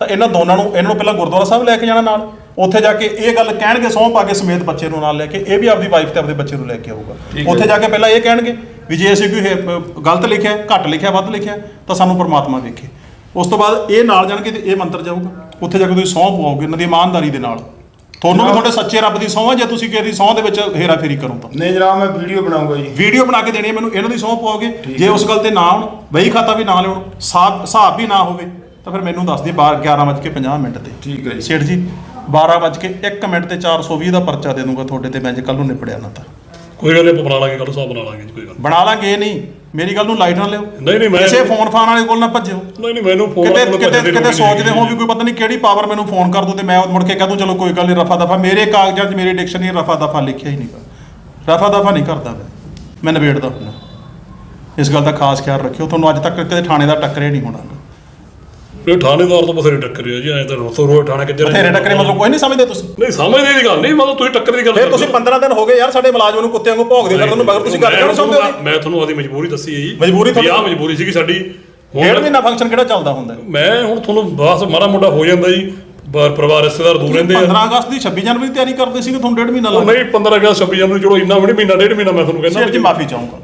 ਤਾਂ ਇਹਨਾਂ ਦੋਨਾਂ ਨੂੰ ਇਹਨਾਂ ਨੂੰ ਪਹਿਲਾਂ ਗੁਰਦੁਆਰਾ ਸਾਹਿਬ ਲੈ ਕੇ ਜਾਣਾ ਨਾਲ। ਉੱਥੇ ਜਾ ਕੇ ਇਹ ਗੱਲ ਕਹਿਣਗੇ ਸਹੁੰ ਪਾ ਕੇ ਸਮੇਤ ਬੱਚੇ ਨੂੰ ਨਾਲ ਲੈ ਕੇ ਇਹ ਵੀ ਆਪਦੀ ਵਾਈਫ ਤੇ ਆਪਦੇ ਬੱਚੇ ਨੂੰ ਲੈ ਕੇ ਆਊਗਾ। ਉੱਥੇ ਜਾ ਕੇ ਪਹਿਲਾਂ ਇਹ ਕਹਿਣਗੇ ਵੀ ਜੇ ਅਸੀਂ ਕੋਈ ਗਲਤ ਲਿਖਿਆ ਘੱਟ ਲਿਖਿਆ ਵੱਧ ਲਿਖਿਆ ਤਾਂ ਸਾਨੂੰ ਪਰਮਾਤਮਾ ਵੇਖੇ। ਉਸ ਤੋਂ ਬਾਅਦ ਇਹ ਨਾਲ ਜਾਣਗੇ ਤੇ ਇਹ ਮੰਤਰ ਜਾਊਗਾ। ਉੱਥੇ ਜਾ ਕੇ ਤੁਸੀਂ ਸਹੁੰ ਪਵਾਓਗੇ ਇਹਨਾਂ ਦੀ ਇਮਾਨਦਾਰੀ ਦੇ ਨਾਲ। ਤੁਹਾਨੂੰ ਵੀ ਤੁਹਾਡੇ ਸੱਚੇ ਰੱਬ ਦੀ ਸਹੁੰ ਹੈ ਜੇ ਤੁਸੀਂ ਕਿਸੇ ਦੀ ਸਹੁੰ ਦੇ ਵਿੱਚ ਹੇਰਾ ਫੇਰੀ ਕਰੋ ਤਾਂ। ਨਹੀਂ ਜਨਾਬ ਮੈਂ ਵੀਡੀਓ ਬਣਾਉਂਗਾ ਜੀ। ਵੀਡੀਓ ਬਣਾ ਕੇ ਦੇਣੀ ਹੈ ਮੈਨੂੰ ਇਹਨਾਂ ਦੀ ਸਹੁੰ ਪਾਓਗੇ ਜੇ ਉਸ ਗੱਲ ਤੇ ਨਾ ਆਉਣ ਵਹੀ ਖਾਤਾ ਵੀ ਨਾ ਲਿਆਉਣ ਹਿਸਾਬ ਹਿਸਾਬ ਵੀ ਨਾ ਹੋਵੇ ਤਾਂ ਫਿਰ ਮੈਨੂੰ ਦੱਸ ਦੀ 11:50 ਮਿੰਟ ਤੇ। ਠੀਕ ਹੈ ਜੀ। ਸੇਠ ਜੀ 12:01 ਮਿੰਟ ਤੇ 420 ਦਾ ਪਰਚਾ ਦੇ ਦੂੰਗਾ ਤੁਹਾਡੇ ਤੇ ਮੈਂ ਜੇ ਕੱਲ ਨੂੰ ਨਿਪੜਿਆ ਨਾ ਤਾਂ। ਕੋਈ ਗੱਲ ਨਹੀਂ ਆਪਾਂ ਬਣਾ ਲਾਂਗੇ ਕੱਲ ਹਿਸਾਬ ਬਣਾ ਲਾਂਗੇ ਜੀ, ਕੋਈ ਗੱਲ ਬਣਾ ਲਾਂਗੇ ਨਹੀਂ। ਮੇਰੀ ਗੱਲ ਨੂੰ ਲਾਈਟ ਨਾ ਲਿਓ। ਨਹੀਂ, ਨਹੀਂ, ਮੈਂ- ਕਿਸੇ ਫੋਨ ਫਾਨ ਵਾਲੇ ਕੋਲ ਨਾ ਭੱਜਿਓ। ਨਹੀਂ ਨਹੀਂ ਮੈਨੂੰ ਫੋਨ ਕਿਤੇ ਕਿਤੇ ਕਿਤੇ ਸੋਚਦੇ ਹੋ ਵੀ ਕੋਈ ਪਤਾ ਨਹੀਂ ਕਿਹੜੀ ਪਾਵਰ ਮੈਨੂੰ ਫੋਨ ਕਰ ਦੋ ਤੇ ਮੈਂ ਮੁੜ ਕੇ ਕਹਿ ਦੂੰ ਚਲੋ ਕੋਈ ਗੱਲ ਨਹੀਂ ਰਫਾ ਦਫਾ। ਮੇਰੇ ਕਾਗਜ਼ਾਂ 'ਚ ਮੇਰੀ ਡਿਕਸ਼ਨਰੀ ਰਫਾ ਦਫਾ ਲਿਖਿਆ ਹੀ ਨਹੀਂਗਾ ਰਫਾ ਦਫਾ ਨਹੀਂ ਕਰਦਾ ਮੈਂ। ਮੈਂ ਨਿਬੇੜਦਾ ਹੁੰਦਾ। ਇਸ ਗੱਲ ਦਾ ਖਾਸ ਖਿਆਲ ਰੱਖਿਓ। ਤੁਹਾਨੂੰ ਅੱਜ ਤੱਕ ਕਦੇ ਥਾਣੇ ਦਾ ਟੱਕਰੇ ਨਹੀਂ ਹੋਣਾ। ਇਹ ਥਾਣੇਦਾਰ ਤੋਂ ਬਥੇਰੇ ਟੱਕਰੇ ਆ ਜੀ ਐ ਤਾਂ ਰੋਸੋ ਰੋਜ਼ ਥਾਣੇ ਕਿੱਧਰ ਬਥੇਰੇ ਟੱਕਰੇ ਮਤਲਬ ਕੋਈ ਨਹੀਂ ਸਮਝਦੇ ਤੁਸੀਂ। ਨਹੀਂ ਸਮਝਦੇ ਦੀ ਗੱਲ ਨਹੀਂ ਮਤਲਬ ਤੁਸੀਂ ਟੱਕਰ ਦੀ ਗੱਲ ਫਿਰ ਤੁਸੀਂ ਹੋ। 15 ਦਿਨ ਹੋ ਗਏ ਯਾਰ ਸਾਡੇ ਮੁਲਾਜ਼ਮ ਨੂੰ ਕੁੱਤਿਆਂ ਨੂੰ ਭੌਂਕਦੇ ਕਰਦੇ ਨੂੰ ਮਗਰ ਤੁਸੀਂ ਗੱਲ ਕਿਉਂ ਸਮਝਦੇ? ਮੈਂ ਤੁਹਾਨੂੰ ਆਦੀ ਮਜਬੂਰੀ ਦੱਸੀ ਹੈ ਜੀ। ਮਜਬੂਰੀ ਤੁਹਾਨੂੰ- ਆਹ ਮਜਬੂਰੀ ਸੀਗੀ ਸਾਡੀ। ਡੇਢ ਮਹੀਨਾ ਫੰਕਸ਼ਨ ਕਿਹੜਾ ਚੱਲਦਾ ਹੁੰਦਾ? ਮੈਂ ਹੁਣ ਤੁਹਾਨੂੰ ਬਸ ਮਾੜਾ ਮੋਟਾ ਹੋ ਜਾਂਦਾ ਜੀ। ਬਾਰ ਪਰਿਵਾਰ ਰਿਸ਼ਤੇਦਾਰ ਦੂਰ ਰਹਿੰਦੇ ਆ। 15 ਅਗਸਤ ਦੀ 26 ਜਨਵਰੀ ਦੀ ਤਿਆਰੀ ਕਰਦੇ ਸੀਗੇ ਤੁਹਾਨੂੰ ਡੇਢ ਮਹੀਨਾ ਉਹ ਲੱਗ ਨਹੀਂ 15 ਅਗਸਤ 26 ਜਨਵਰੀ ਚਲੋ ਇੰਨਾ ਵੀ ਨਹੀਂ ਮਹੀਨਾ ਡੇਢ ਮਹੀਨਾ ਮੈਂ ਤੁਹਾਨੂੰ ਸਿਰ ਕਹਿੰਦਾ ਜੀ ਮਾਫੀ ਚਾਹੂੰਗਾ।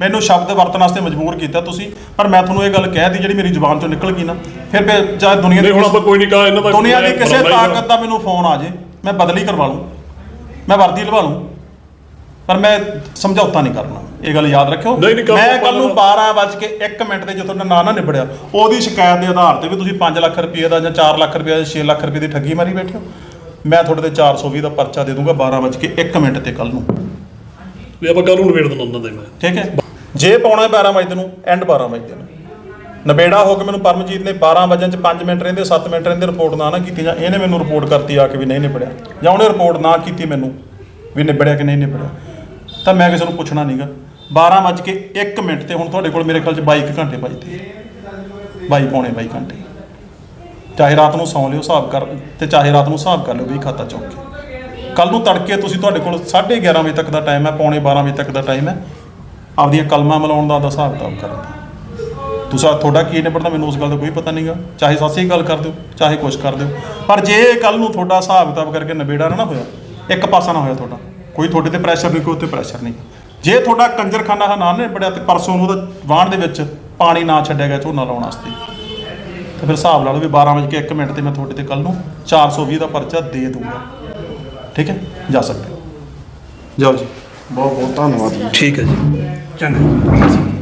ਮੈਨੂੰ ਸ਼ਬਦ ਵਰਤਣ ਵਾਸਤੇ ਮਜਬੂਰ ਕੀਤਾ ਤੁਸੀਂ ਪਰ ਮੈਂ ਤੁਹਾਨੂੰ ਇਹ ਗੱਲ ਕਹਿ ਦੀ ਜਿਹੜੀ ਮੇਰੀ ਜ਼ੁਬਾਨ ਚੋਂ ਨਿਕਲ ਗਈ ਨਾ ਫਿਰ ਮੈਂ ਚਾਹੇ ਦੁਨੀਆ ਨਹੀਂ ਹੁਣ ਦੀ ਆਪਾਂ ਕੋਈ ਨਹੀਂ ਕਹਾ ਇਹਨਾਂ ਦਾ ਦੁਨੀਆ ਦੀ ਕਿਸੇ ਤਾਕਤ ਦਾ ਮੈਨੂੰ ਫੋਨ ਆ ਜੇ ਮੈਂ ਬਦਲੀ ਕਰਵਾ ਲੂੰ ਮੈਂ ਵਰਦੀ ਲਵਾ ਲੂੰ ਪਰ ਮੈਂ ਸਮਝੌਤਾ ਨਹੀਂ ਕਰਨਾ। ਇਹ ਗੱਲ ਯਾਦ ਰੱਖਿਓ। ਨਹੀਂ, ਨਹੀਂ, ਕੰਮ ਮੈਂ ਕੱਲ ਨੂੰ ਦਾ- 12 ਵੱਜ ਕੇ 1 ਮਿੰਟ ਤੇ ਜਦੋਂ ਨਾ ਨਾ ਨਿਬੜਿਆ ਉਹਦੀ ਸ਼ਿਕਾਇਤ ਦੇ ਆਧਾਰ ਤੇ ਵੀ ਤੁਸੀਂ 5 ਲੱਖ ਰੁਪਏ ਦਾ ਜਾਂ 4 ਲੱਖ ਰੁਪਏ ਦਾ 6 ਲੱਖ ਰੁਪਏ ਦੀ ਠੱਗੀ ਮਾਰੀ ਬੈਠੇ ਹੋ। ਮੈਂ ਤੁਹਾਡੇ ਤੇ 420 ਦਾ ਪਰਚਾ ਦੇ ਦੂੰਗਾ 12 ਵੱਜ ਕੇ 1 ਮਿੰਟ ਤੇ ਕੱਲ ਨੂੰ। ਵੀ ਆਪਾਂ ਕੱਲ ਨੂੰ ਨਿਬੇੜ ਦਿੰਦਾ ਉਹਨਾਂ ਦੇ ਮੈਂ। ਠੀਕ ਹੈ? ਜੇ ਪਾਉਣਾ ਹੈ 12 ਵਜੇ ਨੂੰ ਐਂਡ 12 ਵਜੇ ਨੂੰ। ਨਵੇੜਾ ਹੋ ਕੇ ਮੈਨੂੰ ਪਰਮਜੀਤ ਨੇ 12 ਵਜੇ ਚ 5 ਮਿੰਟ ਰਹਿੰਦੇ 7 ਮਿੰਟ ਰਹਿੰਦੇ ਰਿਪੋਰਟ ਨਾ ਨਾ ਕੀਤੀ ਜਾਂ ਇਹਨੇ ਮੈਨੂੰ ਰਿਪੋਰਟ ਕਰਤੀ ਆ ਕੇ ਵੀ ਨਹੀਂ ਨਿਬੜਿਆ। ਜਾਂ ਉਹਨੇ ਰਿਪੋਰਟ ਨਾ ਕੀਤੀ ਮੈਨੂੰ ਵੀ ਨਿਬੜਿਆ ਕਿ ਨਹੀਂ ਨਿਬੜਿਆ। ਤਾਂ ਮੈਂ ਕਿਸੇ ਨੂੰ ਪੁੱਛਣਾ ਨਹੀਂਗਾ 12 ਵੱਜ ਕੇ 1 ਮਿੰਟ ਤੇ ਹੁਣ ਤੁਹਾਡੇ ਕੋਲ ਮੇਰੇ ਖਿਆਲ ਚ 22 ਘੰਟੇ ਬਚਦੇ ਬਾਈ ਪੌਣੇ ਬਾਈ ਘੰਟੇ। ਚਾਹੇ ਰਾਤ ਨੂੰ ਸੌਂ ਲਿਓ, ਹਿਸਾਬ ਕਰ, ਤੇ ਚਾਹੇ ਰਾਤ ਨੂੰ ਹਿਸਾਬ ਕਰ ਲਿਓ ਵੀ ਖਾਤਾ ਚੁੱਕ ਕੇ। ਕੱਲ ਨੂੰ ਤੜਕੇ ਤੁਸੀਂ ਤੁਹਾਡੇ ਕੋਲ 11:30 ਵਜੇ ਤੱਕ ਦਾ ਟਾਈਮ ਹੈ, ਪੌਣੇ 12 ਵਜੇ ਤੱਕ ਦਾ ਟਾਈਮ ਹੈ। ਆਪਦੀਆਂ ਕਲਮਾਂ ਮਿਲਾਉਣ ਦਾ ਆਪਦਾ ਹਿਸਾਬ ਕਿਤਾਬ ਕਰਨ ਦਾ। ਤੁਸੀਂ ਤੁਹਾਡਾ ਕੀ ਨਿਬੜਦਾ ਮੈਨੂੰ ਉਸ ਗੱਲ ਦਾ ਕੋਈ ਪਤਾ ਨਹੀਂਗਾ ਚਾਹੇ ਸਾਸੀ ਗੱਲ ਕਰ ਦਿਓ, ਚਾਹੇ ਕੁਛ ਕਰ ਦਿਓ। ਪਰ ਜੇ ਕੱਲ ਨੂੰ ਤੁਹਾਡਾ ਹਿਸਾਬ ਕਿਤਾਬ ਕਰਕੇ ਨਿਬੇੜਾ ਨਾ ਹੋਇਆ, ਇੱਕ ਪਾਸਾ ਨਾ ਹੋਇਆ ਤੁਹਾਡਾ ਕੋਈ ਤੁਹਾਡੇ ਤੇ ਪ੍ਰੈਸ਼ਰ ਨਹੀਂ ਕੋਈ ਉੱਤੇ ਪ੍ਰੈਸ਼ਰ ਨਹੀਂ। ਜੇ ਤੁਹਾਡਾ ਕੰਜਰਖਾਨਾ ਨਾ ਨਾ ਨਿਬੜਿਆ ਤੇ ਪਰਸੋਂ ਨੂੰ ਉਹਦਾ ਵਾਹਣ ਦੇ ਵਿੱਚ ਪਾਣੀ ਨਾ ਛੱਡਿਆ ਗਿਆ ਝੋਨਾ ਲਾਉਣ ਵਾਸਤੇ ਤੇ ਫਿਰ ਹਿਸਾਬ ਲਾ ਲਓ ਵੀ 12 ਵਜੇ ਕੇ 1 ਮਿੰਟ ਤੇ ਮੈਂ ਤੁਹਾਡੇ ਤੇ ਕੱਲ ਨੂੰ 420 ਦਾ ਪਰਚਾ ਦੇ ਦੂੰਗਾ। ਠੀਕ ਹੈ? ਜਾ ਸਕਦੇ ਹੋ। ਜਾਓ ਜੀ। ਬਹੁਤ ਬਹੁਤ ਧੰਨਵਾਦ। ਜੀ ਠੀਕ ਹੈ ਜੀ। ਚੰਗਾ।